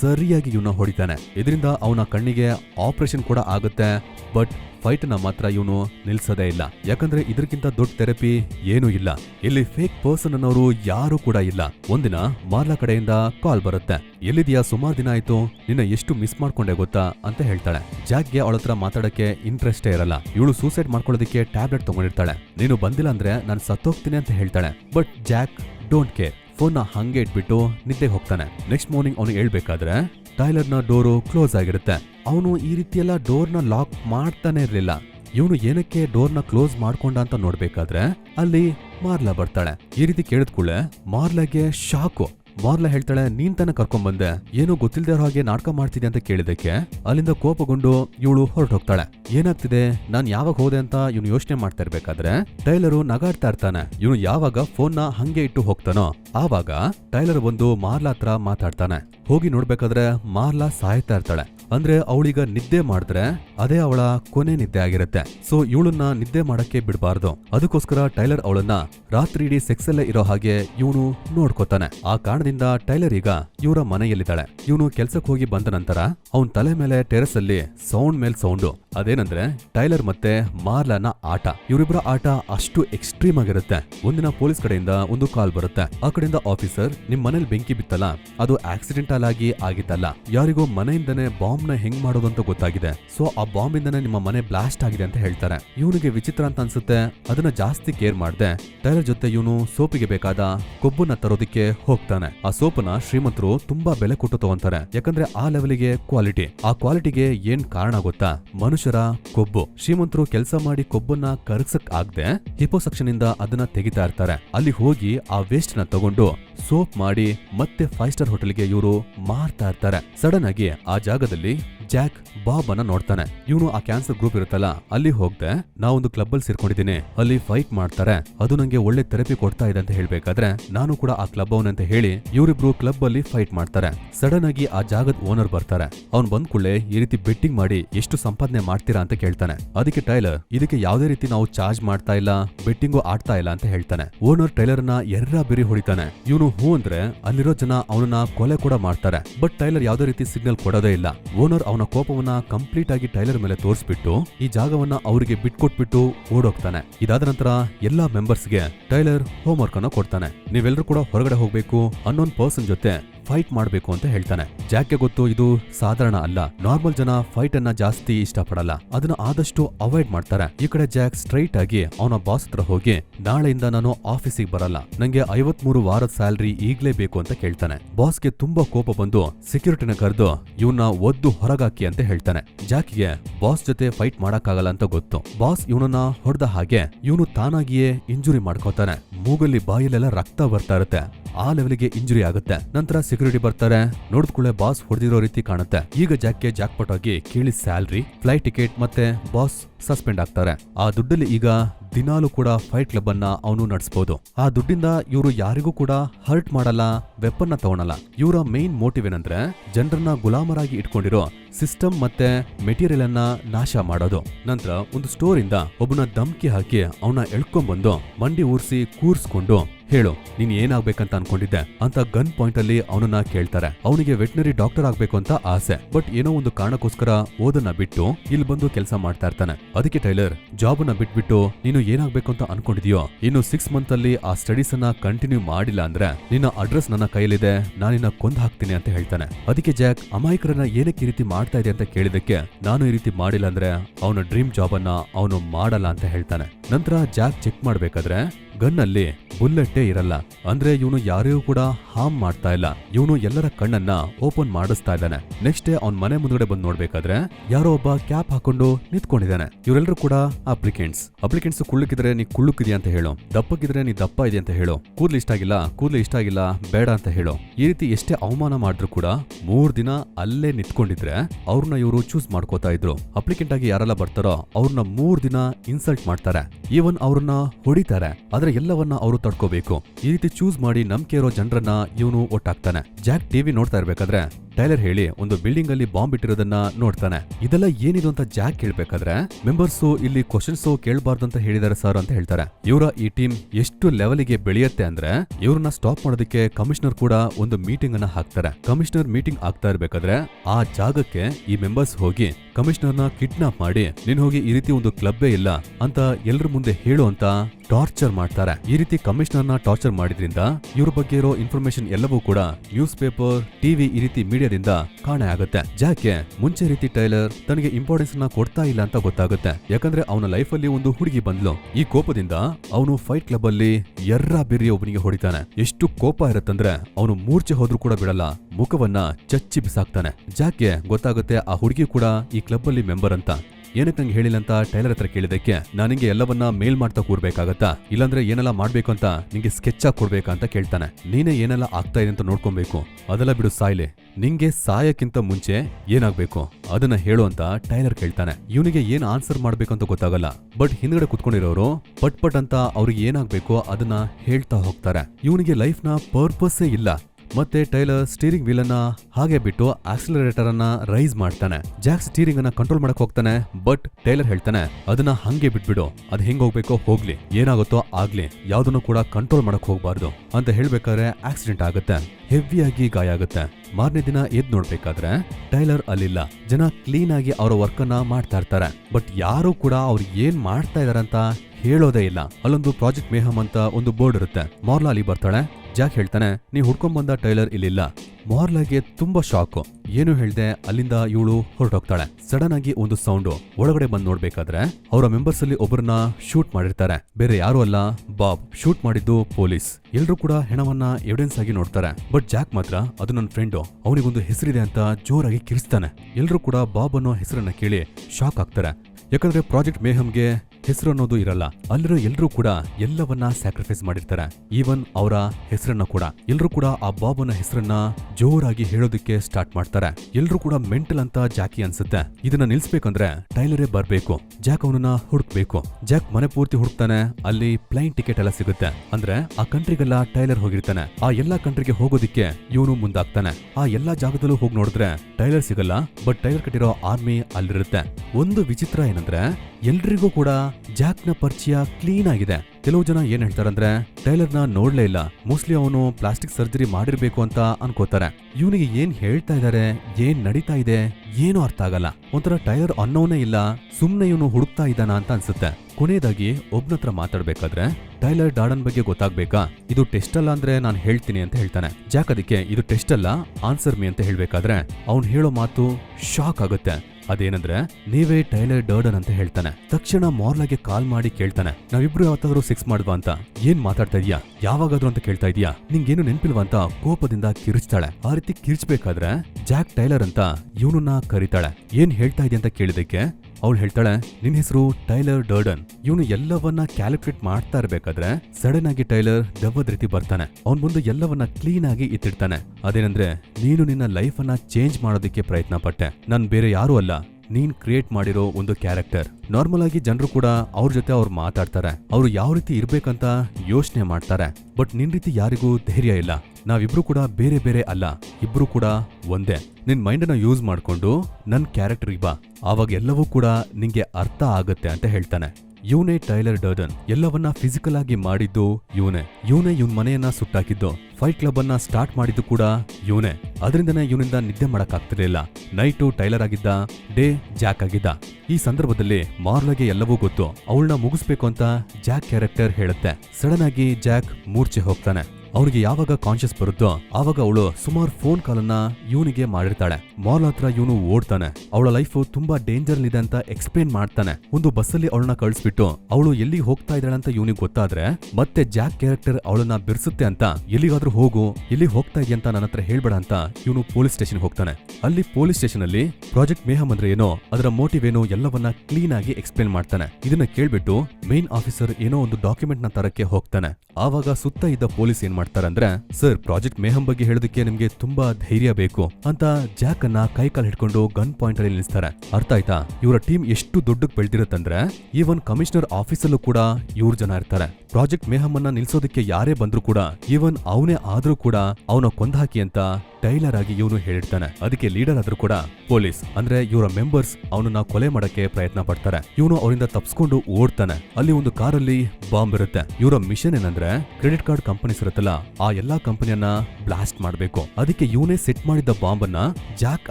ಸರಿಯಾಗಿ ಇವನ ಹೊಡಿತಾನೆ. ಇದರಿಂದ ಅವನ ಕಣ್ಣಿಗೆ ಆಪರೇಷನ್ ಕೂಡ ಆಗುತ್ತೆ. ಬಟ್ ಫೈಟ್ನ ಮಾತ್ರ ಇವನು ನಿಲ್ಸದೇ ಇಲ್ಲ. ಯಾಕಂದ್ರೆ ಇದಕ್ಕಿಂತ ದೊಡ್ಡ ಥೆರಪಿ ಏನೂ ಇಲ್ಲ. ಇಲ್ಲಿ ಫೇಕ್ ಪರ್ಸನ್ ಅನ್ನೋರು ಯಾರು ಕೂಡ ಇಲ್ಲ. ಒಂದಿನ ಮಾರ್ಲಾ ಕಡೆಯಿಂದ ಕಾಲ್ ಬರುತ್ತೆ. ಎಲ್ಲಿದ್ಯಾ ಸುಮಾರು ದಿನ ಆಯ್ತು, ನಿನ್ನ ಎಷ್ಟು ಮಿಸ್ ಮಾಡ್ಕೊಂಡೆ ಗೊತ್ತಾ ಅಂತ ಹೇಳ್ತಾಳೆ. ಜಾಕ್ಗೆ ಅವಳ ಹತ್ರ ಮಾತಾಡಕ್ಕೆ ಇಂಟ್ರೆಸ್ಟೇ ಇರಲ್ಲ. ಇವಳು ಸೂಸೈಡ್ ಮಾಡ್ಕೊಳ್ಳೋದಕ್ಕೆ ಟ್ಯಾಬ್ಲೆಟ್ ತಗೊಂಡಿರ್ತಾಳೆ. ನೀನು ಬಂದಿಲ್ಲ ಅಂದ್ರೆ ನಾನು ಸತ್ತೋಗ್ತೀನಿ ಅಂತ ಹೇಳ್ತಾಳೆ. But Jack don't care. ಫೋನ್ನ ಹಂಗೆ ಇಟ್ಬಿಟ್ಟು ನಿದ್ದೆ ಹೋಗ್ತಾನೆ. ನೆಕ್ಸ್ಟ್ ಮಾರ್ನಿಂಗ್ ಅವನು ಹೇಳ್ಬೇಕಾದ್ರೆ ಟೈಲರ್ನ ಡೋರು ಕ್ಲೋಸ್ ಆಗಿರುತ್ತೆ. ಅವನು ಈ ರೀತಿಯೆಲ್ಲ ಡೋರ್ನ ಲಾಕ್ ಮಾಡ್ತಾನೆ ಇರ್ಲಿಲ್ಲ. ಇವನು ಏನಕ್ಕೆ ಡೋರ್ನ ಕ್ಲೋಸ್ ಮಾಡ್ಕೊಂಡ ಅಂತ ನೋಡ್ಬೇಕಾದ್ರೆ ಅಲ್ಲಿ ಮಾರ್ಲಾ ಬರ್ತಾಳೆ. ಈ ರೀತಿ ಕೇಳಿದ್ಕೊಳ್ಳೆ ಕೂಡಲೇ ಮಾರ್ಲಾಗೆ ಶಾಕು. ಮಾರ್ಲಾ ಹೇಳ್ತಾಳೆ, ನೀನ್ ತಾನೇ ಕರ್ಕೊಂಡ್ಬಂದೆ ಏನು ಗೊತ್ತಿಲ್ಲದೆ ಹಾಗೆ ನಾಟಕ ಮಾಡ್ತಿದೆ ಅಂತ ಕೇಳಿದಕ್ಕೆ ಅಲ್ಲಿಂದ ಕೋಪಗೊಂಡು ಇವಳು ಹೊರಟೋಗ್ತಾಳೆ. ಏನಾಗ್ತಿದೆ? ನಾನ್ ಯಾವಾಗ ಹೋದೆ ಅಂತ ಇವನು ಯೋಚನೆ ಮಾಡ್ತಾ ಇರ್ಬೇಕಾದ್ರೆ ಟೈಲರ್ ನಗಾಡ್ತಾ ಇರ್ತಾನೆ. ಇವನು ಯಾವಾಗ ಫೋನ್ನ ಹಂಗೆ ಇಟ್ಟು ಹೋಗ್ತಾನೋ ಆವಾಗ ಟೈಲರ್ ಬಂದು ಮಾರ್ಲಾ ಹತ್ರ ಮಾತಾಡ್ತಾನೆ. ಹೋಗಿ ನೋಡ್ಬೇಕಾದ್ರೆ ಮಾರ್ಲಾ ಸಾಯ್ತಾ ಇರ್ತಾಳೆ. ಅಂದ್ರೆ ಅವಳೀಗ ನಿದ್ದೆ ಮಾಡಿದ್ರೆ ಅದೇ ಅವಳ ಕೊನೆ ನಿದ್ದೆ ಆಗಿರುತ್ತೆ. ಸೊ ಇವಳನ್ನ ನಿದ್ದೆ ಮಾಡಕ್ಕೆ ಬಿಡಬಾರ್ದು. ಅದಕ್ಕೋಸ್ಕರ ಟೈಲರ್ ಅವಳನ್ನ ರಾತ್ರಿ ಇಡೀ ಸೆಕ್ಸ್ ಅಲ್ಲೇ ಇರೋ ಹಾಗೆ ಇವನು ನೋಡ್ಕೋತಾನೆ. ಆ ಕಾರಣದಿಂದ ಟೈಲರ್ ಈಗ ಇವರ ಮನೆಯಲ್ಲಿದ್ದಾಳೆ. ಇವನು ಕೆಲ್ಸಕ್ಕೆ ಹೋಗಿ ಬಂದ ನಂತರ ಅವನ್ ತಲೆ ಮೇಲೆ ಟೆರೆಸ್ ಅಲ್ಲಿ ಸೌಂಡ್ ಮೇಲ್ ಸೌಂಡು. ಅದೇನಂದ್ರೆ ಟೈಲರ್ ಮತ್ತೆ ಮಾರ್ಲನ ಆಟ. ಇವರಿಬ್ಬರ ಆಟ ಅಷ್ಟು ಎಕ್ಸ್ಟ್ರೀಮ್ ಆಗಿರುತ್ತೆ. ಒಂದಿನ ಪೊಲೀಸ್ ಕಡೆಯಿಂದ ಒಂದು ಕಾಲ್ ಬರುತ್ತೆ. ಆ ಕಡೆಯಿಂದ ಆಫೀಸರ್, ನಿಮ್ ಮನೇಲಿ ಬೆಂಕಿ ಬಿತ್ತಲ್ಲ? ಅದು ಆಕ್ಸಿಡೆಂಟಲ್ ಆಗಿ ಆಗಿತ್ತಲ್ಲ. ಯಾರಿಗೋ ಮನೆಯಿಂದನೇ ಬಾಂಬ್ನ ಹೆಂಗ್ ಮಾಡೋದು ಅಂತ ಗೊತ್ತಾಗಿದೆ. ಸೊ, ಆ ಬಾಂಬ್ ಇಂದನೇ ನಿಮ್ಮ ಮನೆ ಬ್ಲಾಸ್ಟ್ ಆಗಿದೆ ಅಂತ ಹೇಳ್ತಾರೆ. ಇವನಿಗೆ ವಿಚಿತ್ರ ಅಂತ ಅನ್ಸುತ್ತೆ. ಅದನ್ನ ಜಾಸ್ತಿ ಕೇರ್ ಮಾಡ್ದೆ, ಟೈಲರ್ ಜೊತೆ ಇವನು ಸೋಪಿಗೆ ಬೇಕಾದ ಕೊಬ್ಬನ್ನ ತರೋದಿಕ್ಕೆ ಹೋಗ್ತಾನೆ. ಆ ಸೋಪನ್ನ ಶ್ರೀಮಂತರು ತುಂಬಾ ಬೆಲೆ ಕೊಟ್ಟು ತಗೊಂತಾರೆ. ಯಾಕಂದ್ರೆ ಆ ಲೆವೆಲ್ಗೆ ಕ್ವಾಲಿಟಿ ಆ ಕ್ವಾಲಿಟಿಗೆ ಏನ್ ಕಾರಣ ಗೊತ್ತಾ? ಮನುಷ್ಯರ ಕೊಬ್ಬು. ಶ್ರೀಮಂತರು ಕೆಲಸ ಮಾಡಿ ಕೊಬ್ಬನ್ನ ಕರಗ್ಸಕ್ ಆಗದೆ ಹಿಪೋಸಕ್ಷನ್ ಇಂದ ಅದನ್ನ ತೆಗಿತಾ ಇರ್ತಾರೆ. ಅಲ್ಲಿ ಹೋಗಿ ಆ ವೇಸ್ಟ್ನ ತಗೊಂಡು ಸೋಪ್ ಮಾಡಿ ಮತ್ತೆ ಫೈವ್ ಸ್ಟಾರ್ ಹೋಟೆಲ್ಗೆ ಇವರು ಮಾರ್ತಾ ಇರ್ತಾರೆ. ಸಡನ್ ಆಗಿ ಆ ಜಾಗದಲ್ಲಿ ಜಾಕ್ ಬಾಬ್ ಅನ್ನ ನೋಡ್ತಾನೆ. ಇವನು ಆ ಕ್ಯಾನ್ಸರ್ ಗ್ರೂಪ್ ಇರುತ್ತಲ್ಲ, ಅಲ್ಲಿ ಹೋಗ್ದೆ ನಾವೊಂದು ಕ್ಲಬ್ ಅಲ್ಲಿ ಸೇರ್ಕೊಂಡಿದ್ದೀನಿ ಅಲ್ಲಿ ಫೈಟ್ ಮಾಡ್ತಾರೆ. ಅದು ನಂಗೆ ಒಳ್ಳೆ ಥೆರಪಿ ಕೊಡ್ತಾ ಇದೆ ಅಂತ ಹೇಳ್ಬೇಕಾದ್ರೆ ನಾನು ಕೂಡ ಆ ಕ್ಲಬ್ ಅವನಂತ ಹೇಳಿ ಇವರಿಬ್ರು ಕ್ಲಬ್ ಅಲ್ಲಿ ಫೈಟ್ ಮಾಡ್ತಾರೆ. ಸಡನ್ ಆಗಿ ಆ ಜಾಗದ ಓನರ್ ಬರ್ತಾರೆ. ಅವ್ನ್ ಬಂದ್ ಕೂಡಲೇ ಈ ರೀತಿ ಬೆಟ್ಟಿಂಗ್ ಮಾಡಿ ಎಷ್ಟು ಸಂಪಾದನೆ ಮಾಡ್ತೀರಾ ಅಂತ ಕೇಳ್ತಾನೆ. ಅದಕ್ಕೆ ಟೈಲರ್ ಇದಕ್ಕೆ ಯಾವುದೇ ರೀತಿ ನಾವು ಚಾರ್ಜ್ ಮಾಡ್ತಾ ಇಲ್ಲ ಬೆಟ್ಟಿಂಗು ಆಡ್ತಾ ಇಲ್ಲ ಅಂತ ಹೇಳ್ತಾನೆ. ಓನರ್ ಟೈಲರ್ನ ಎರ್ರ ಬಿರಿ ಹೊಡಿತಾನೆ. ಇವನು ಹೂ ಅಂದ್ರೆ ಅಲ್ಲಿರೋ ಜನ ಅವನನ್ನ ಕೊಲೆ ಕೂಡ ಮಾಡ್ತಾರೆ. ಬಟ್ ಟೈಲರ್ ಯಾವುದೇ ರೀತಿ ಸಿಗ್ನಲ್ ಕೊಡೋದೇ ಇಲ್ಲ. ಓನರ್ ಅವನ ಕೋಪವನ್ನ ಕಂಪ್ಲೀಟ್ ಆಗಿ ಟೈಲರ್ ಮೇಲೆ ತೋರಿಸ್ಬಿಟ್ಟು ಈ ಜಾಗವನ್ನ ಅವರಿಗೆ ಬಿಟ್ಕೊಟ್ಬಿಟ್ಟು ಓಡೋಗ್ತಾನೆ. ಇದಾದ ನಂತರ ಎಲ್ಲಾ ಮೆಂಬರ್ಸ್ಗೆ ಟೈಲರ್ ಹೋಮ್ ವರ್ಕ್ ಅನ್ನ ಕೊಡ್ತಾನೆ. ನೀವೆಲ್ಲರೂ ಕೂಡ ಹೊರಗಡೆ ಹೋಗ್ಬೇಕು ಅನ್ನೋನ್ ಪರ್ಸನ್ ಜೊತೆ ಫೈಟ್ ಮಾಡಬೇಕು ಅಂತ ಹೇಳ್ತಾನೆ. ಜಾಕ್ಗೆ ಗೊತ್ತು ಇದು ಸಾಧಾರಣ ಅಲ್ಲ. ನಾರ್ಮಲ್ ಜನ ಫೈಟ್ ಅನ್ನ ಜಾಸ್ತಿ ಇಷ್ಟಪಡಲ್ಲ. ಅದನ್ನ ಆದಷ್ಟು ಅವಾಯ್ಡ್ ಮಾಡ್ತಾರೆ. ಈ ಕಡೆ ಜಾಕ್ ಸ್ಟ್ರೈಟ್ ಆಗಿ ಅವನ ಬಾಸ್ ಹತ್ರ ಹೋಗಿ, ನಾಳೆಯಿಂದ ನಾನು ಆಫೀಸಿಗೆ ಬರಲ್ಲ. ನಂಗೆ ಐವತ್ಮೂರು ವಾರದ ಸ್ಯಾಲ್ರಿ ಈಗ್ಲೇ ಬೇಕು ಅಂತ ಕೇಳ್ತಾನೆ. ಬಾಸ್ಗೆ ತುಂಬಾ ಕೋಪ ಬಂದು ಸೆಕ್ಯೂರಿಟಿನ ಕರೆದು ಇವನ್ನ ಒದ್ದು ಹೊರಗಾಕಿ ಅಂತ ಹೇಳ್ತಾನೆ. ಜಾಕ್ಗೆ ಬಾಸ್ ಜೊತೆ ಫೈಟ್ ಮಾಡಕ್ಕಾಗಲ್ಲ ಅಂತ ಗೊತ್ತು. ಬಾಸ್ ಇವನನ್ನ ಹೊಡೆದ ಹಾಗೆ ಇವನು ತಾನಾಗಿಯೇ ಇಂಜುರಿ ಮಾಡ್ಕೋತಾನೆ. ಮೂಗಲ್ಲಿ ಬಾಯಲ್ಲೆಲ್ಲ ರಕ್ತ ಬರ್ತಾ ಇರುತ್ತೆ. ಆ ಲೆವೆಲ್ಗೆ ಇಂಜುರಿ ಆಗುತ್ತೆ. ನಂತರ ಸೆಕ್ಯೂರಿಟಿ ಬರ್ತಾರೆ ನೋಡಿದ್ಕೊಳ್ಳೆ ಬಾಸ್ ಹೊಡೆದಿರೋ ರೀತಿ ಕಾಣುತ್ತೆ. ಈಗ ಜಾಕ್ಗೆ ಜಾಕ್ಪಾಟ್ ಆಗಿ ಕೇಳಿ ಸ್ಯಾಲ್ರಿ ಫ್ಲೈಟ್ ಟಿಕೆಟ್ ಮತ್ತೆ ಬಾಸ್ ಸಸ್ಪೆಂಡ್ ಆಗ್ತಾರೆ. ಆ ದುಡ್ಡಲ್ಲಿ ಈಗ ದಿನಾಲು ಕೂಡ ಫೈಟ್ ಕ್ಲಬ್ ಅನ್ನ ಅವನು ನಡೆಸಬಹುದು ಆ ದುಡ್ಡಿಂದ ಇವರು ಯಾರಿಗೂ ಕೂಡ ಹರ್ಟ್ ಮಾಡಲ್ಲ ವೆಪನ್ನ ತಗೊಳಲ್ಲ. ಇವರ ಮೇನ್ ಮೋಟಿವ್ ಏನಂದ್ರೆ, ಜನರನ್ನ ಗುಲಾಮರಾಗಿ ಇಟ್ಕೊಂಡಿರೋ ಸಿಸ್ಟಮ್ ಮತ್ತೆ ಮೆಟೀರಿಯಲ್ ಅನ್ನ ನಾಶ ಮಾಡೋದು. ನಂತರ ಒಂದು ಸ್ಟೋರ್ ಇಂದ ಒಬ್ಬನ ಧಮ್ಕಿ ಹಾಕಿ ಅವನ ಎಳ್ಕೊಂಡ್ಬಂದು ಮಂಡಿ ಊರ್ಸಿ ಕೂರ್ಸ್ಕೊಂಡು ಹೇಳು, ನೀನ್ ಏನಾಗ್ಬೇಕಂತ ಅನ್ಕೊಂಡಿದ್ದೆ? ಅಂತ ಗನ್ ಪಾಯಿಂಟ್ ಅಲ್ಲಿ ಅವನನ್ನ ಕೇಳ್ತಾರೆ. ಅವನಿಗೆ ವೆಟನರಿ ಡಾಕ್ಟರ್ ಆಗ್ಬೇಕು ಅಂತ ಆಸೆ. ಬಟ್ ಏನೋ ಒಂದು ಕಾರಣಕ್ಕೋಸ್ಕರ ಓದನ್ನ ಬಿಟ್ಟು ಇಲ್ಲಿ ಬಂದು ಕೆಲಸ ಮಾಡ್ತಾ ಇರ್ತಾನೆ. ಅದಕ್ಕೆ ಟೈಲರ್ ಜಾಬ್ ಅನ್ನ ಬಿಟ್ಬಿಟ್ಟು ನೀನು ಏನಾಗ್ಬೇಕು ಅಂತ ಅನ್ಕೊಂಡಿದ್ಯೋ? ಇನ್ನು ಸಿಕ್ಸ್ ಮಂತ್ ಅಲ್ಲಿ ಆ ಸ್ಟಡೀಸ್ ಅನ್ನ ಕಂಟಿನ್ಯೂ ಮಾಡಿಲ್ಲ ಅಂದ್ರೆ ನಿನ್ನ ಅಡ್ರೆಸ್ ನನ್ನ ಕೈಯಲ್ಲಿದೆ, ನಾನಿನ್ನ ಕೊಂದ್ ಹಾಕ್ತೀನಿ ಅಂತ ಹೇಳ್ತಾನೆ. ಅದಕ್ಕೆ ಜಾಕ್, ಅಮಾಯಕರನ್ನ ಏನಕ್ಕೆ ರೀತಿ ಮಾಡ್ತಾ ಇದೆ ಅಂತ ಕೇಳಿದಕ್ಕೆ ನಾನು ಈ ರೀತಿ ಮಾಡಿಲ್ಲ ಅಂದ್ರೆ ಅವನ ಡ್ರೀಮ್ ಜಾಬ್ ಅನ್ನ ಅವನು ಮಾಡಲ್ಲ ಅಂತ ಹೇಳ್ತಾನೆ. ನಂತರ ಜಾಕ್ ಚೆಕ್ ಮಾಡ್ಬೇಕಾದ್ರೆ ಗನ್ ಅಲ್ಲಿ ಬುಲೆಟ್ಟೇ ಇರಲ್ಲ. ಅಂದ್ರೆ ಇವನು ಯಾರಿಗೂ ಕೂಡ ಹಾರ್ಮ್ ಮಾಡ್ತಾ ಇಲ್ಲ. ಇವನು ಎಲ್ಲರ ಕಣ್ಣನ್ನ ಓಪನ್ ಮಾಡಿಸ್ತಾ ಇದ್ದಾನೆ. ನೆಕ್ಸ್ಟ್ ಡೇ ಅವ್ನ್ ಮನೆ ಮುಂದ್ಗಡೆ ಬಂದು ನೋಡ್ಬೇಕಾದ್ರೆ ಯಾರೋ ಒಬ್ಬ ಕ್ಯಾಪ್ ಹಾಕೊಂಡು ನಿಂತ್ಕೊಂಡಿದ್ದಾನೆ. ಇವರೆಲ್ಲರೂ ಕೂಡ ಅಪ್ಲಿಕೆಂಟ್ಸ್ ಅಪ್ಲಿಕೆಂಟ್ಸ್ ಕುಳ್ಳುಕಿದ್ರೆ ನೀ ಕುಳ್ಳುಕಿದ್ಯಾ ಅಂತ ಹೇಳು. ದಪ್ಪಕ್ಕಿದ್ರೆ ನೀ ದಪ್ಪ ಇದೆ ಅಂತ ಹೇಳು. ಕೂದ್ಲು ಇಷ್ಟ ಆಗಿಲ್ಲ, ಕೂದ್ಲು ಇಷ್ಟ ಆಗಿಲ್ಲ, ಬೇಡ ಅಂತ ಹೇಳು. ಈ ರೀತಿ ಎಷ್ಟೇ ಅವಮಾನ ಮಾಡಿದ್ರು ಕೂಡ ಮೂರ್ ದಿನ ಅಲ್ಲೇ ನಿಂತ್ಕೊಂಡಿದ್ರೆ ಅವ್ರನ್ನ ಇವರು ಚೂಸ್ ಮಾಡ್ಕೋತಾ ಇದ್ರು. ಅಪ್ಲಿಕೆಂಟ್ ಆಗಿ ಯಾರೆಲ್ಲ ಬರ್ತಾರೋ ಅವ್ರನ್ನ ಮೂರ್ ದಿನ ಇನ್ಸಲ್ಟ್ ಮಾಡ್ತಾರೆ. ಈವನ್ ಅವ್ರನ್ನ ಹೊಡಿತಾರೆ. ಆದ್ರೆ ಎಲ್ಲವನ್ನ ಅವರು ತಡ್ಕೋಬೇಕು. ಈ ರೀತಿ ಚೂಸ್ ಮಾಡಿ ನಂಬಿಕೆ ಇರೋ ಜನರನ್ನ ಇವನು ಒಟ್ಟಾಗ್ತಾನೆ ಜಾಕ್ ಟಿವಿ ನೋಡ್ತಾ ಇರ್ಬೇಕಾದ್ರೆ ಟೈಲರ್ ಹೇಳಿ ಒಂದು ಬಿಲ್ಡಿಂಗ್ ಅಲ್ಲಿ ಬಾಂಬ್ ಇಟ್ಟಿರೋದನ್ನ ನೋಡ್ತಾನೆ. ಇದೆಲ್ಲ ಏನಿದು ಅಂತ ಜಾಕ್ ಕೇಳ್ಬೇಕಾದ್ರೆ, ಮೆಂಬರ್ಸ್ ಇಲ್ಲಿ ಕ್ವಶನ್ಸ್ ಕೇಳಬಾರ್ದು ಅಂತ ಹೇಳಿದಾರೆ ಸರ್ ಅಂತ ಹೇಳ್ತಾರೆ. ಇವರ ಈ ಟೀಮ್ ಎಷ್ಟು ಲೆವೆಲ್ಗೆ ಬೆಳೆಯುತ್ತೆ ಅಂದ್ರೆ, ಇವ್ರನ್ನ ಸ್ಟಾಪ್ ಮಾಡೋದಕ್ಕೆ ಕಮಿಷನರ್ ಕೂಡ ಒಂದು ಮೀಟಿಂಗ್ ಅನ್ನ ಹಾಕ್ತಾರೆ. ಕಮಿಷನರ್ ಮೀಟಿಂಗ್ ಆಗ್ತಾ ಇರ್ಬೇಕಾದ್ರೆ, ಆ ಜಾಗಕ್ಕೆ ಈ ಮೆಂಬರ್ಸ್ ಹೋಗಿ ಕಮಿಷನರ್ನ ಕಿಡ್ನಾಪ್ ಮಾಡಿ, ನಿನ್ ಹೋಗಿ ಈ ರೀತಿ ಒಂದು ಕ್ಲಬ್ಬೇ ಇಲ್ಲ ಅಂತ ಎಲ್ರ ಮುಂದೆ ಹೇಳು ಅಂತ ಟಾರ್ಚರ್ ಮಾಡ್ತಾರೆ. ಈ ರೀತಿ ಕಮಿಷನರ್ನ ಟಾರ್ಚರ್ ಮಾಡಿದ್ರಿಂದ ಇವ್ರ ಬಗ್ಗೆ ಇರೋ ಇನ್ಫಾರ್ಮೇಶನ್ ಎಲ್ಲವೂ ಕೂಡ ನ್ಯೂಸ್ ಪೇಪರ್, ಟಿವಿ ಈ ರೀತಿ ಮೀಡಿಯಾದಿಂದ ಕಾಣೆ ಆಗುತ್ತೆ ಜಾಕೆ, ಮುಂಚೆ ರೀತಿ ಟೈಲರ್, ತನಗೆ ಇಂಪಾರ್ಟೆನ್ಸ್ನ ಕೊಡ್ತಾ ಇಲ್ಲ ಅಂತ ಗೊತ್ತಾಗುತ್ತೆ. ಯಾಕಂದ್ರೆ ಅವನ ಲೈಫ್ ಅಲ್ಲಿ ಒಂದು ಹುಡುಗಿ ಬಂದ್ಲು. ಈ ಕೋಪದಿಂದ ಅವನು ಫೈಟ್ ಕ್ಲಬ್ ಅಲ್ಲಿ ಎರ್ರ ಬಿರಿ ಒಬ್ಬನಿಗೆ ಹೊಡಿತಾನೆ. ಎಷ್ಟು ಕೋಪ ಇರತ್ತಂದ್ರೆ ಅವನು ಮೂರ್ಛೆ ಹೋದ್ರೂ ಕೂಡ ಬಿಡಲ್ಲ. ಮುಖವನ್ನ ಚಚ್ಚಿ ಬಿಸಾಕ್ತಾನೆ. ಜಾಕ್ಗೆ ಗೊತ್ತಾಗುತ್ತೆ ಆ ಹುಡುಗಿ ಕೂಡ ಈ ಕ್ಲಬ್ ಅಲ್ಲಿ ಮೆಂಬರ್ ಅಂತ. ಏನಕ್ಕೆ ನಂಗೆ ಹೇಳಿಲ್ಲ ಅಂತ ಟೈಲರ್ ಹತ್ರ ಕೇಳಿದಕ್ಕೆ ನಾನು ನಿಂಗೆ ಎಲ್ಲವನ್ನ ಮೇಲ್ ಮಾಡ್ತಾ ಕೂರ್ಬೇಕಾಗತ್ತಾ? ಇಲ್ಲಾಂದ್ರೆ ಏನೆಲ್ಲ ಮಾಡ್ಬೇಕು ಅಂತ ನಿಂಗೆ ಸ್ಕೆಚ್ ಆಗಿ ಕೊಡ್ಬೇಕಾ ಅಂತ ಕೇಳ್ತಾನೆ. ನೀನೇ ಏನೆಲ್ಲ ಆಗ್ತಾ ಇದೆ ಅಂತ ನೋಡ್ಕೊಬೇಕು. ಅದೆಲ್ಲ ಬಿಡು ಸಾಯ್ಲೆ. ನಿಂಗೆ ಸಾಯಕ್ಕಿಂತ ಮುಂಚೆ ಏನಾಗ್ಬೇಕು? ಅದನ್ನ ಹೇಳು ಅಂತ ಟೈಲರ್ ಕೇಳ್ತಾನೆ. ಇವನಿಗೆ ಏನ್ ಆನ್ಸರ್ ಮಾಡ್ಬೇಕು ಅಂತ ಗೊತ್ತಾಗಲ್ಲ. ಬಟ್ ಹಿಂದ್ಗಡೆ ಕುತ್ಕೊಂಡಿರೋರು ಪಟ್ ಪಟ್ ಅಂತ ಅವ್ರಿಗೆ ಏನಾಗ್ಬೇಕು ಅದನ್ನ ಹೇಳ್ತಾ ಹೋಗ್ತಾರೆ. ಇವನಿಗೆ ಲೈಫ್ನ ಪರ್ಪಸ್ಸೇ ಇಲ್ಲ. ಮತ್ತೆ ಟೈಲರ್ ಸ್ಟೀರಿಂಗ್ ವೀಲ್ ಅನ್ನ ಹಾಗೆ ಬಿಟ್ಟು ಆಕ್ಸಿಲರೇಟರ್ ಅನ್ನ ರೈಸ್ ಮಾಡ್ತಾನೆ. ಜಾಕ್ ಸ್ಟೀರಿಂಗ್ ಅನ್ನ ಕಂಟ್ರೋಲ್ ಮಾಡಕ್ ಹೋಗ್ತಾನೆ ಬಟ್ ಟೈಲರ್ ಹೇಳ್ತಾನೆ, ಅದನ್ನ ಹಂಗೆ ಬಿಟ್ಬಿಡು. ಅದ್ ಹೆಂಗ್ ಹೋಗ್ಬೇಕೋ ಹೋಗ್ಲಿ. ಏನಾಗುತ್ತೋ ಆಗ್ಲಿ. ಯಾವ್ದನ್ನು ಕೂಡ ಕಂಟ್ರೋಲ್ ಮಾಡಕ್ ಹೋಗ್ಬಾರ್ದು. ಅಂತ ಹೇಳ್ಬೇಕಾದ್ರೆ ಆಕ್ಸಿಡೆಂಟ್ ಆಗುತ್ತೆ. ಹೆವಿಯಾಗಿ ಗಾಯ ಆಗುತ್ತೆ. ಮಾರನೇ ದಿನ ಎದ್ ನೋಡ್ಬೇಕಾದ್ರೆ ಟೈಲರ್ ಅಲ್ಲಿಲ್ಲ. ಜನ ಕ್ಲೀನ್ ಆಗಿ ಅವರ ವರ್ಕ್ ಅನ್ನ ಮಾಡ್ತಾ ಇರ್ತಾರೆ. ಬಟ್ ಯಾರು ಕೂಡ ಅವ್ರು ಏನ್ ಮಾಡ್ತಾ ಇದಾರೆ ಅಂತ ಹೇಳೋದೇ ಇಲ್ಲ. ಅಲ್ಲೊಂದು ಪ್ರಾಜೆಕ್ಟ್ ಮೇಹಮ್ ಅಂತ ಒಂದು ಬೋರ್ಡ್ ಇರುತ್ತೆ. ಮಾರ್ಲಾ ಅಲ್ಲಿ ಬರ್ತಾಳೆ. ಜಾಕ್ ಹೇಳ್ತಾನೆ, ನೀ ಹುಡ್ಕೊಂಡ್ ಬಂದ ಟೈಲರ್ ಇಲ್ಲಿಲ್ಲ. ಮೊಹರ್ಲಾಗೆ ತುಂಬಾ ಶಾಕ್. ಏನು ಹೇಳ್ದೆ ಅಲ್ಲಿಂದ ಇವಳು ಹೊರಟೋಗ್ತಾಳೆ. ಸಡನ್ ಆಗಿ ಒಂದು ಸೌಂಡ್ ಒಳಗಡೆ ಬಂದ್ ನೋಡ್ಬೇಕಾದ್ರೆ, ಅವರ ಮೆಂಬರ್ಸ್ ಅಲ್ಲಿ ಒಬ್ಬರನ್ನ ಶೂಟ್ ಮಾಡಿರ್ತಾರೆ. ಬೇರೆ ಯಾರು ಅಲ್ಲ, ಬಾಬ್. ಶೂಟ್ ಮಾಡಿದ್ದು ಪೊಲೀಸ್. ಎಲ್ರು ಕೂಡ ಹೆಣವನ್ನ ಎವಿಡೆನ್ಸ್ ಆಗಿ ನೋಡ್ತಾರೆ. ಬಟ್ ಜಾಕ್ ಮಾತ್ರ, ಅದು ನನ್ನ ಫ್ರೆಂಡು ಅವನಿಗೊಂದು ಹೆಸರಿದೆ ಅಂತ ಜೋರಾಗಿ ಕಿರಿಸ್ತಾನೆ. ಎಲ್ರು ಕೂಡ ಬಾಬ್ ಅನ್ನೋ ಹೆಸರನ್ನ ಕೇಳಿ ಶಾಕ್ ಆಗ್ತಾರೆ. ಯಾಕಂದ್ರೆ ಪ್ರಾಜೆಕ್ಟ್ ಮೇಹಮ್ಗೆ ಹೆಸರು ಅನ್ನೋದು ಇರಲ್ಲ. ಅಲ್ಲಿರೋ ಎಲ್ಲರೂ ಕೂಡ ಎಲ್ಲವನ್ನ ಸ್ಯಾಕ್ರಿಫೈಸ್ ಮಾಡಿರ್ತಾರೆ. ಈವನ್ ಅವರ ಹೆಸರನ್ನ ಕೂಡ. ಎಲ್ಲರೂ ಕೂಡ ಆ ಬಾಬನ ಹೆಸರನ್ನ ಜೋರಾಗಿ ಹೇಳೋದಕ್ಕೆ ಸ್ಟಾರ್ಟ್ ಮಾಡ್ತಾರೆ. ಎಲ್ಲರೂ ಕೂಡ ಮೆಂಟಲ್ ಅಂತ ಜಾಕಿ ಅನ್ಸುತ್ತೆ. ಇದನ್ನ ನಿಲ್ಸ್ಬೇಕಂದ್ರೆ ಟೈಲರೇ ಬರ್ಬೇಕು. ಜಾಕ್ ಅವನನ್ನ ಹುಡುಕ್ಬೇಕು. ಜಾಕ್ ಮನೆ ಪೂರ್ತಿ ಹುಡುಕ್ತಾನೆ, ಅಲ್ಲಿ ಪ್ಲೈನ್ ಟಿಕೆಟ್ ಎಲ್ಲ ಸಿಗುತ್ತೆ. ಅಂದ್ರೆ ಆ ಕಂಟ್ರಿಗೆಲ್ಲ ಟೈಲರ್ ಹೋಗಿರ್ತಾನೆ. ಆ ಎಲ್ಲಾ ಕಂಟ್ರಿಗೆ ಹೋಗೋದಿಕ್ಕೆ ಇವನು ಮುಂದಾಗ್ತಾನೆ. ಆ ಎಲ್ಲಾ ಜಾಗದಲ್ಲೂ ಹೋಗಿ ನೋಡಿದ್ರೆ ಟೈಲರ್ ಸಿಗಲ್ಲ ಬಟ್ ಟೈಲರ್ ಕಟ್ಟಿರೋ ಆರ್ಮಿ ಅಲ್ಲಿರುತ್ತೆ. ಒಂದು ವಿಚಿತ್ರ ಏನಂದ್ರೆ ಎಲ್ರಿಗೂ ಕೂಡ ಜಾಕ್ನ ಪರಿಚಯ ಕ್ಲೀನ್ ಆಗಿದೆ. ಕೆಲವು ಜನ ಏನ್ ಹೇಳ್ತಾರಂದ್ರೆ, ಟೈಲರ್ನ ನೋಡ್ಲೇ ಇಲ್ಲ. ಮೋಸ್ಟ್ಲಿ ಅವನು ಪ್ಲಾಸ್ಟಿಕ್ ಸರ್ಜರಿ ಮಾಡಿರ್ಬೇಕು ಅಂತ ಅನ್ಕೋತಾರೆ. ಇವನಿಗೆ ಏನ್ ಹೇಳ್ತಾ ಇದ್ದಾರೆ ಏನ್ ನಡೀತಾ ಇದೆ, ಏನೂ ಅರ್ಥ ಆಗಲ್ಲ. ಒಂಥರ ಟೈಲರ್ ಅನ್ನೋನೇ ಇಲ್ಲ, ಸುಮ್ನೆ ಇವನು ಹುಡುಕ್ತಾ ಇದ್ದಾನ ಅಂತ ಅನ್ಸುತ್ತೆ. ಕೊನೆಯದಾಗಿ ಒಬ್ನತ್ರ ಮಾತಾಡ್ಬೇಕಾದ್ರೆ, ಟೈಲರ್ ಡಾಡನ್ ಬಗ್ಗೆ ಗೊತ್ತಾಗ್ಬೇಕಾ? ಇದು ಟೆಸ್ಟ್ ಅಲ್ಲ ಅಂದ್ರೆ ನಾನು ಹೇಳ್ತೀನಿ ಅಂತ ಹೇಳ್ತಾನೆ. ಜಾಕ್ ಅದಕ್ಕೆ, ಇದು ಟೆಸ್ಟ್ ಅಲ್ಲ ಆನ್ಸರ್ ಮಿ ಅಂತ ಹೇಳ್ಬೇಕಾದ್ರೆ, ಅವ್ನು ಹೇಳೋ ಮಾತು ಶಾಕ್ ಆಗುತ್ತೆ. ಅದೇನಂದ್ರೆ, ನೀವೇ ಟೈಲರ್ ಡರ್ಡನ್ ಅಂತ ಹೇಳ್ತಾನೆ. ತಕ್ಷಣ ಮಾರ್ಲಾಗೆ ಕಾಲ್ ಮಾಡಿ ಕೇಳ್ತಾನೆ, ನಾವಿಬ್ರು ಯಾವತ್ತಾದ್ರೂ ಸಿಕ್ಸ್ ಮಾಡ್ವಾ ಅಂತ? ಏನ್ ಮಾತಾಡ್ತಾ ಇದೀಯಾ? ಯಾವಾಗಾದ್ರೂ ಅಂತ ಕೇಳ್ತಾ ಇದೀಯಾ? ನಿಂಗೇನು ನೆನ್ಪಿಲ್ವಾ ಅಂತ ಕೋಪದಿಂದ ಕಿರಿಚ್ತಾಳೆ. ಆ ರೀತಿ ಕಿರಿಚ್ಬೇಕಾದ್ರೆ, ಜಾಕ್ ಟೈಲರ್ ಅಂತ ಇವನನ್ನ ಕರೀತಾಳೆ. ಏನ್ ಹೇಳ್ತಾ ಇದೆಯಾ ಅಂತ ಕೇಳಿದಕ್ಕೆ ಅವಳು ಹೇಳ್ತಾಳೆ ನಿನ್ನ ಹೆಸರು ಟೈಲರ್ ಡರ್ಡನ್. ಇವನು ಎಲ್ಲವನ್ನ ಕ್ಯಾಲ್ಕುಲೇಟ್ ಮಾಡ್ತಾ ಇರ್ಬೇಕಾದ್ರೆ ಸಡನ್ ಆಗಿ ಟೈಲರ್ ದೆವ್ವದ ರೀತಿ ಬರ್ತಾನೆ. ಅವನ್ ಮುಂದೆ ಎಲ್ಲವನ್ನ ಕ್ಲೀನ್ ಆಗಿ ಇತ್ತಿಡ್ತಾನೆ ಅದೇನಂದ್ರೆ, ನೀನು ನಿನ್ನ ಲೈಫ್ ಅನ್ನ ಚೇಂಜ್ ಮಾಡೋದಕ್ಕೆ ಪ್ರಯತ್ನ ಪಟ್ಟೆ ನಾನು ಬೇರೆ ಯಾರು ಅಲ್ಲ. ನೀನ್ ಕ್ರಿಯೇಟ್ ಮಾಡಿರೋ ಒಂದು ಕ್ಯಾರೆಕ್ಟರ್ ನಾರ್ಮಲ್ ಆಗಿ ಜನರು ಕೂಡ ಅವ್ರ ಜೊತೆ ಅವ್ರು ಮಾತಾಡ್ತಾರೆ. ಅವ್ರು ಯಾವ ರೀತಿ ಇರ್ಬೇಕಂತ ಯೋಚನೆ ಮಾಡ್ತಾರೆ. ಬಟ್ ನಿನ್ ರೀತಿ ಯಾರಿಗೂ ಧೈರ್ಯ ಇಲ್ಲ. ನಾವಿಬ್ರು ಕೂಡ ಬೇರೆ ಬೇರೆ ಅಲ್ಲ. ಇಬ್ರು ಕೂಡ ಒಂದೇ. ನಿನ್ ಮೈಂಡ್ ಅನ್ನ ಯೂಸ್ ಮಾಡ್ಕೊಂಡು ನನ್ ಕ್ಯಾರೆಕ್ಟರ್ಗೆ ಬಾ. ಆವಾಗ ಎಲ್ಲವೂ ಕೂಡ ನಿಂಗೆ ಅರ್ಥ ಆಗುತ್ತೆ ಅಂತ ಹೇಳ್ತಾನೆ. ಇವನೇ ಟೈಲರ್ ಡರ್ಡನ್ ಎಲ್ಲವನ್ನ ಫಿಸಿಕಲ್ ಆಗಿ ಮಾಡಿದ್ದು ಇವನೇ ಇವನೇ ಇವನ್ ಮನೆಯನ್ನ ಸುಟ್ಟಾಕಿದ್ದು. ಫೈಟ್ ಕ್ಲಬ್ ಅನ್ನ ಸ್ಟಾರ್ಟ್ ಮಾಡಿದ್ದು ಕೂಡ ಇವನೇ ಅದರಿಂದನೇ ಇವನಿಂದ ನಿದ್ದೆ ಮಾಡಕ್ ಆಗ್ತಿರ್ಲಿಲ್ಲ ನೈಟು ಟೈಲರ್ ಆಗಿದ್ದ, ಡೇ ಜಾಕ್ ಆಗಿದ್ದ. ಈ ಸಂದರ್ಭದಲ್ಲಿ ಮಾರ್ಲಗೆ ಎಲ್ಲವೂ ಗೊತ್ತು. ಅವಳನ್ನ ಮುಗಿಸ್ಬೇಕು ಅಂತ ಜಾಕ್ ಕ್ಯಾರೆಕ್ಟರ್ ಹೇಳುತ್ತೆ. ಸಡನ್ ಆಗಿ ಜಾಕ್ ಮೂರ್ಛೆ ಹೋಗ್ತಾನೆ. ಅವನಿಗೆ ಯಾವಾಗ ಕಾನ್ಶಿಯಸ್ ಬರುತ್ತೋ ಆವಾಗ ಅವಳು ಸುಮಾರು ಫೋನ್ ಕಾಲನ್ನ ಇವನಿಗೆ ಮಾಡಿರ್ತಾಳೆ. ಮಾಲ್ ಹತ್ರ ಇವನು ಓಡ್ತಾನೆ. ಅವಳ ಲೈಫ್ ತುಂಬಾ ಡೇಂಜರ್ ಇದೆ ಅಂತ ಎಕ್ಸ್ಪ್ಲೇನ್ ಮಾಡ್ತಾನೆ. ಒಂದು ಬಸ್ಸಲ್ಲಿ ಅವಳನ್ನ ಕಳಿಸ್ಬಿಟ್ಟು, ಅವಳು ಎಲ್ಲಿ ಹೋಗ್ತಾ ಇದ್ದಾಳೆ ಅಂತ ಇವನಿಗೆ ಗೊತ್ತಾದ್ರೆ, ಮತ್ತೆ ಜಾಕ್ ಕ್ಯಾರೆಕ್ಟರ್ ಅವಳನ್ನ ಬಿರ್ಸುತ್ತೆ ಅಂತ, ಎಲ್ಲಿಗಾದ್ರೂ ಹೋಗು ಎಲ್ಲಿ ಹೋಗ್ತಾ ಇದೆಯಂತ ನನ್ನ ಹತ್ರ ಹೇಳ್ಬೇಡ ಅಂತ ಇವನು ಪೊಲೀಸ್ ಸ್ಟೇಷನ್ ಹೋಗ್ತಾನೆ. ಅಲ್ಲಿ ಪೊಲೀಸ್ ಸ್ಟೇಷನ್ ಅಲ್ಲಿ ಪ್ರಾಜೆಕ್ಟ್ ಮೇಹಮ್ ಅಂದ್ರೆ ಏನೋ, ಅದರ ಮೋಟಿವ್ ಏನೋ ಎಲ್ಲವನ್ನ ಕ್ಲೀನ್ ಆಗಿ ಎಕ್ಸ್ಪ್ಲೇನ್ ಮಾಡ್ತಾನೆ. ಇದನ್ನ ಕೇಳ್ಬಿಟ್ಟು ಮೇನ್ ಆಫೀಸರ್ ಏನೋ ಒಂದು ಡಾಕ್ಯುಮೆಂಟ್ನ ತರಕ್ಕೆ ಹೋಗ್ತಾನೆ. ಆವಾಗ ಸುತ್ತ ಇದ್ದ ಪೊಲೀಸ್ ಏನ್ ಮಾಡ್ತಾರಂದ್ರೆ, ಸರ್, ಪ್ರಾಜೆಕ್ಟ್ ಮೇಹಮ್ ಬಗ್ಗೆ ಹೇಳೋದಕ್ಕೆ ನಿಮ್ಗೆ ತುಂಬಾ ಧೈರ್ಯ ಬೇಕು ಅಂತ ಜಾಕ್ ಅನ್ನ ಕೈಕಾಲ್ ಹಿಡ್ಕೊಂಡು ಗನ್ ಪಾಯಿಂಟ್ ಅಲ್ಲಿ ನಿಲ್ಸ್ತಾರೆ ಅರ್ಥ ಆಯ್ತಾ? ಇವರ ಟೀಮ್ ಎಷ್ಟು ದೊಡ್ಡಕ್ ಬೆಳ್ದಿರತ್ತಂದ್ರೆ, ಈವನ್ ಕಮಿಷನರ್ ಆಫೀಸಲ್ಲೂ ಕೂಡ ಇವ್ರ ಜನ ಇರ್ತಾರೆ. ಪ್ರಾಜೆಕ್ಟ್ ಮೇಹಮ್ ಅನ್ನ ನಿಲ್ಸೋದಕ್ಕೆ ಯಾರೇ ಬಂದ್ರು ಕೂಡ, ಈವನ್ ಅವನೇ ಆದ್ರೂ ಕೂಡ ಅವನ ಕೊಂದಾಕಿ ಅಂತ ಟೈಲರ್ ಆಗಿ ಇವನು ಹೇಳಿರ್ತಾನೆ. ಅದಕ್ಕೆ ಲೀಡರ್ ಆದ್ರೂ ಕೂಡ ಪೊಲೀಸ್. ಅಂದ್ರೆ ಇವರ ಮೆಂಬರ್ಸ್ ಅವನನ್ನ ಕೊಲೆ ಮಾಡಕ್ಕೆ ಪ್ರಯತ್ನ ಪಡ್ತಾರೆ. ಇವನು ಅವರಿಂದ ತಪ್ಸ್ಕೊಂಡು ಓಡ್ತಾನೆ. ಅಲ್ಲಿ ಒಂದು ಕಾರಲ್ಲಿ ಬಾಂಬ್ ಇರುತ್ತೆ. ಇವರ ಮಿಷನ್ ಏನಂದ್ರೆ, ಕ್ರೆಡಿಟ್ ಕಾರ್ಡ್ ಕಂಪನೀಸ್ ಇರುತ್ತಲ್ಲ ಆ ಎಲ್ಲಾ ಕಂಪನಿಯನ್ನ ಬ್ಲಾಸ್ಟ್ ಮಾಡಬೇಕು. ಅದಕ್ಕೆ ಇವನೇ ಸೆಟ್ ಮಾಡಿದ್ದ ಬಾಂಬ್ ಅನ್ನ ಜಾಕ್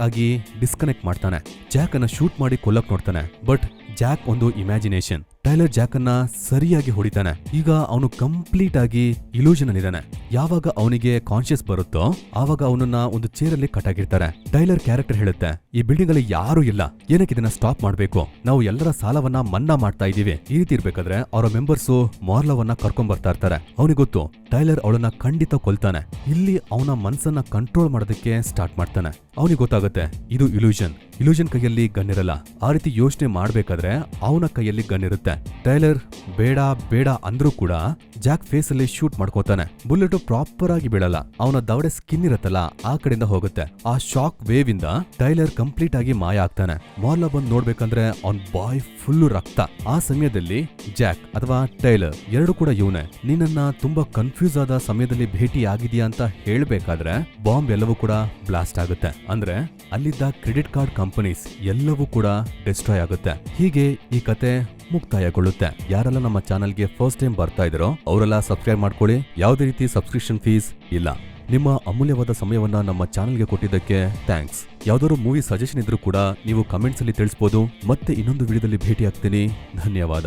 ಆಗಿ ಡಿಸ್ಕನೆಕ್ಟ್ ಮಾಡ್ತಾನೆ. ಜಾಕ್ ಅನ್ನ ಶೂಟ್ ಮಾಡಿ ಕೊಲ್ಲಕ್ ನೋಡ್ತಾನೆ. ಬಟ್ ಜಾಕ್ ಒಂದು ಇಮ್ಯಾಜಿನೇಷನ್. ಟೈಲರ್ ಜಾಕ್ ಅನ್ನ ಸರಿಯಾಗಿ ಹೊಡಿತಾನೆ. ಈಗ ಅವನು ಕಂಪ್ಲೀಟ್ ಆಗಿ ಇಲ್ಯೂಷನ್ ಅಲ್ಲಿದ್ದಾನೆ. ಯಾವಾಗ ಅವನಿಗೆ ಕಾನ್ಶಿಯಸ್ ಬರುತ್ತೋ ಆವಾಗ ಅವನನ್ನ ಒಂದು ಚೇರಲ್ಲಿ ಕಟ್ಟಾಗಿರ್ತಾರೆ ಟೈಲರ್ ಕ್ಯಾರೆಕ್ಟರ್ ಹೇಳುತ್ತೆ, ಈ ಬಿಲ್ಡಿಂಗ್ ಅಲ್ಲಿ ಯಾರು ಇಲ್ಲ. ಏನಕ್ಕೆ ಇದನ್ನ ಸ್ಟಾಪ್ ಮಾಡ್ಬೇಕು? ನಾವು ಎಲ್ಲರ ಸಾಲವನ್ನ ಮನ್ನಾ ಮಾಡ್ತಾ ಇದೀವಿ ಈ ರೀತಿ ಇರ್ಬೇಕಾದ್ರೆ ಅವರ ಮೆಂಬರ್ಸು ಮಾರ್ಲವನ್ನ ಕರ್ಕೊಂಡ್ ಬರ್ತಾ ಇರ್ತಾರೆ. ಅವನಿಗೆ ಗೊತ್ತು ಟೈಲರ್ ಅವಳನ್ನ ಖಂಡಿತ ಕೊಲ್ತಾನೆ. ಇಲ್ಲಿ ಅವನ ಮನ್ಸನ್ನ ಕಂಟ್ರೋಲ್ ಮಾಡೋದಕ್ಕೆ ಸ್ಟಾರ್ಟ್ ಮಾಡ್ತಾನೆ. ಅವನಿಗೆ ಗೊತ್ತಾಗುತ್ತೆ, ಇದು ಇಲ್ಯೂಷನ್ ಇಲ್ಯೂಷನ್ ಕೈಯಲ್ಲಿ ಗನ್ ಇರಲ್ಲ ಆ ರೀತಿ ಯೋಚನೆ ಮಾಡ್ಬೇಕಾದ್ರೆ ಅವನ ಕೈಯಲ್ಲಿ ಗನ್ ಇರುತ್ತೆ ಟೈಲರ್ ಬೇಡ ಬೇಡ ಅಂದ್ರೂ ಕೂಡ ಜಾಕ್ ಫೇಸ್ ಅಲ್ಲಿ ಶೂಟ್ ಮಾಡ್ಕೋತಾನೆ. ಬುಲೆಟ್ ಪ್ರಾಪರ್ ಆಗಿ ಬೀಳಲ್ಲ. ಅವನ ದವಡೆ ಸ್ಕಿನ್ ಇರತ್ತಲ್ಲ, ಆ ಕಡೆಯಿಂದ ಹೋಗುತ್ತೆ. ಆ ಶಾಕ್ ವೇವ್ ಇಂದ ಟೈಲರ್ ಕಂಪ್ಲೀಟ್ ಆಗಿ ಮಾಯ ಆಗ್ತಾನೆ. ಮಾಲ್ ಬಂದ್ ನೋಡ್ಬೇಕಂದ್ರೆ ಅವನ್ ಬಾಯ್ ಫುಲ್ ರಕ್ತ. ಆ ಸಮಯದಲ್ಲಿ ಜಾಕ್ ಅಥವಾ ಟೈಲರ್ ಎರಡು ಕೂಡ ಇವನೇ. ನಿನ್ನ ತುಂಬಾ ಕನ್ಫ್ಯೂಸ್ ಆದ ಸಮಯದಲ್ಲಿ ಭೇಟಿ ಆಗಿದೆಯಾ ಅಂತ ಹೇಳ್ಬೇಕಾದ್ರೆ ಬಾಂಬ್ ಎಲ್ಲವೂ ಕೂಡ ಬ್ಲಾಸ್ಟ್ ಆಗುತ್ತೆ. ಅಂದ್ರೆ ಅಲ್ಲಿದ್ದ ಕ್ರೆಡಿಟ್ ಕಾರ್ಡ್ ಕಂಪನೀಸ್ ಎಲ್ಲವೂ ಕೂಡ ಡಿಸ್ಟ್ರಾಯ್ ಆಗುತ್ತೆ. ಹೀಗೆ ಈ ಕತೆ ಮುಕ್ತಾಯಗೊಳ್ಳುತ್ತೆ. ಯಾರೆಲ್ಲ ನಮ್ಮ ಚಾನಲ್ಗೆ ಫಸ್ಟ್ ಟೈಮ್ ಬರ್ತಾ ಇದ್ರೋ, ಅವರೆಲ್ಲ ಸಬ್ಸ್ಕ್ರೈಬ್ ಮಾಡ್ಕೊಳ್ಳಿ. ಯಾವುದೇ ರೀತಿ ಸಬ್ಸ್ಕ್ರಿಪ್ಷನ್ ಫೀಸ್ ಇಲ್ಲ. ನಿಮ್ಮ ಅಮೂಲ್ಯವಾದ ಸಮಯವನ್ನ ನಮ್ಮ ಚಾನಲ್ಗೆ ಕೊಟ್ಟಿದ್ದಕ್ಕೆ ಥ್ಯಾಂಕ್ಸ್ ಯಾವ್ದಾದ್ರು ಮೂವಿ ಸಜೆಷನ್ ಇದ್ರೂ ಕೂಡ ನೀವು ಕಮೆಂಟ್ಸ್ ಅಲ್ಲಿ ತಿಳಿಸಬಹುದು ಮತ್ತೆ ಇನ್ನೊಂದು ವಿಡಿಯೋದಲ್ಲಿ ಭೇಟಿ ಆಗ್ತೀನಿ ಧನ್ಯವಾದ.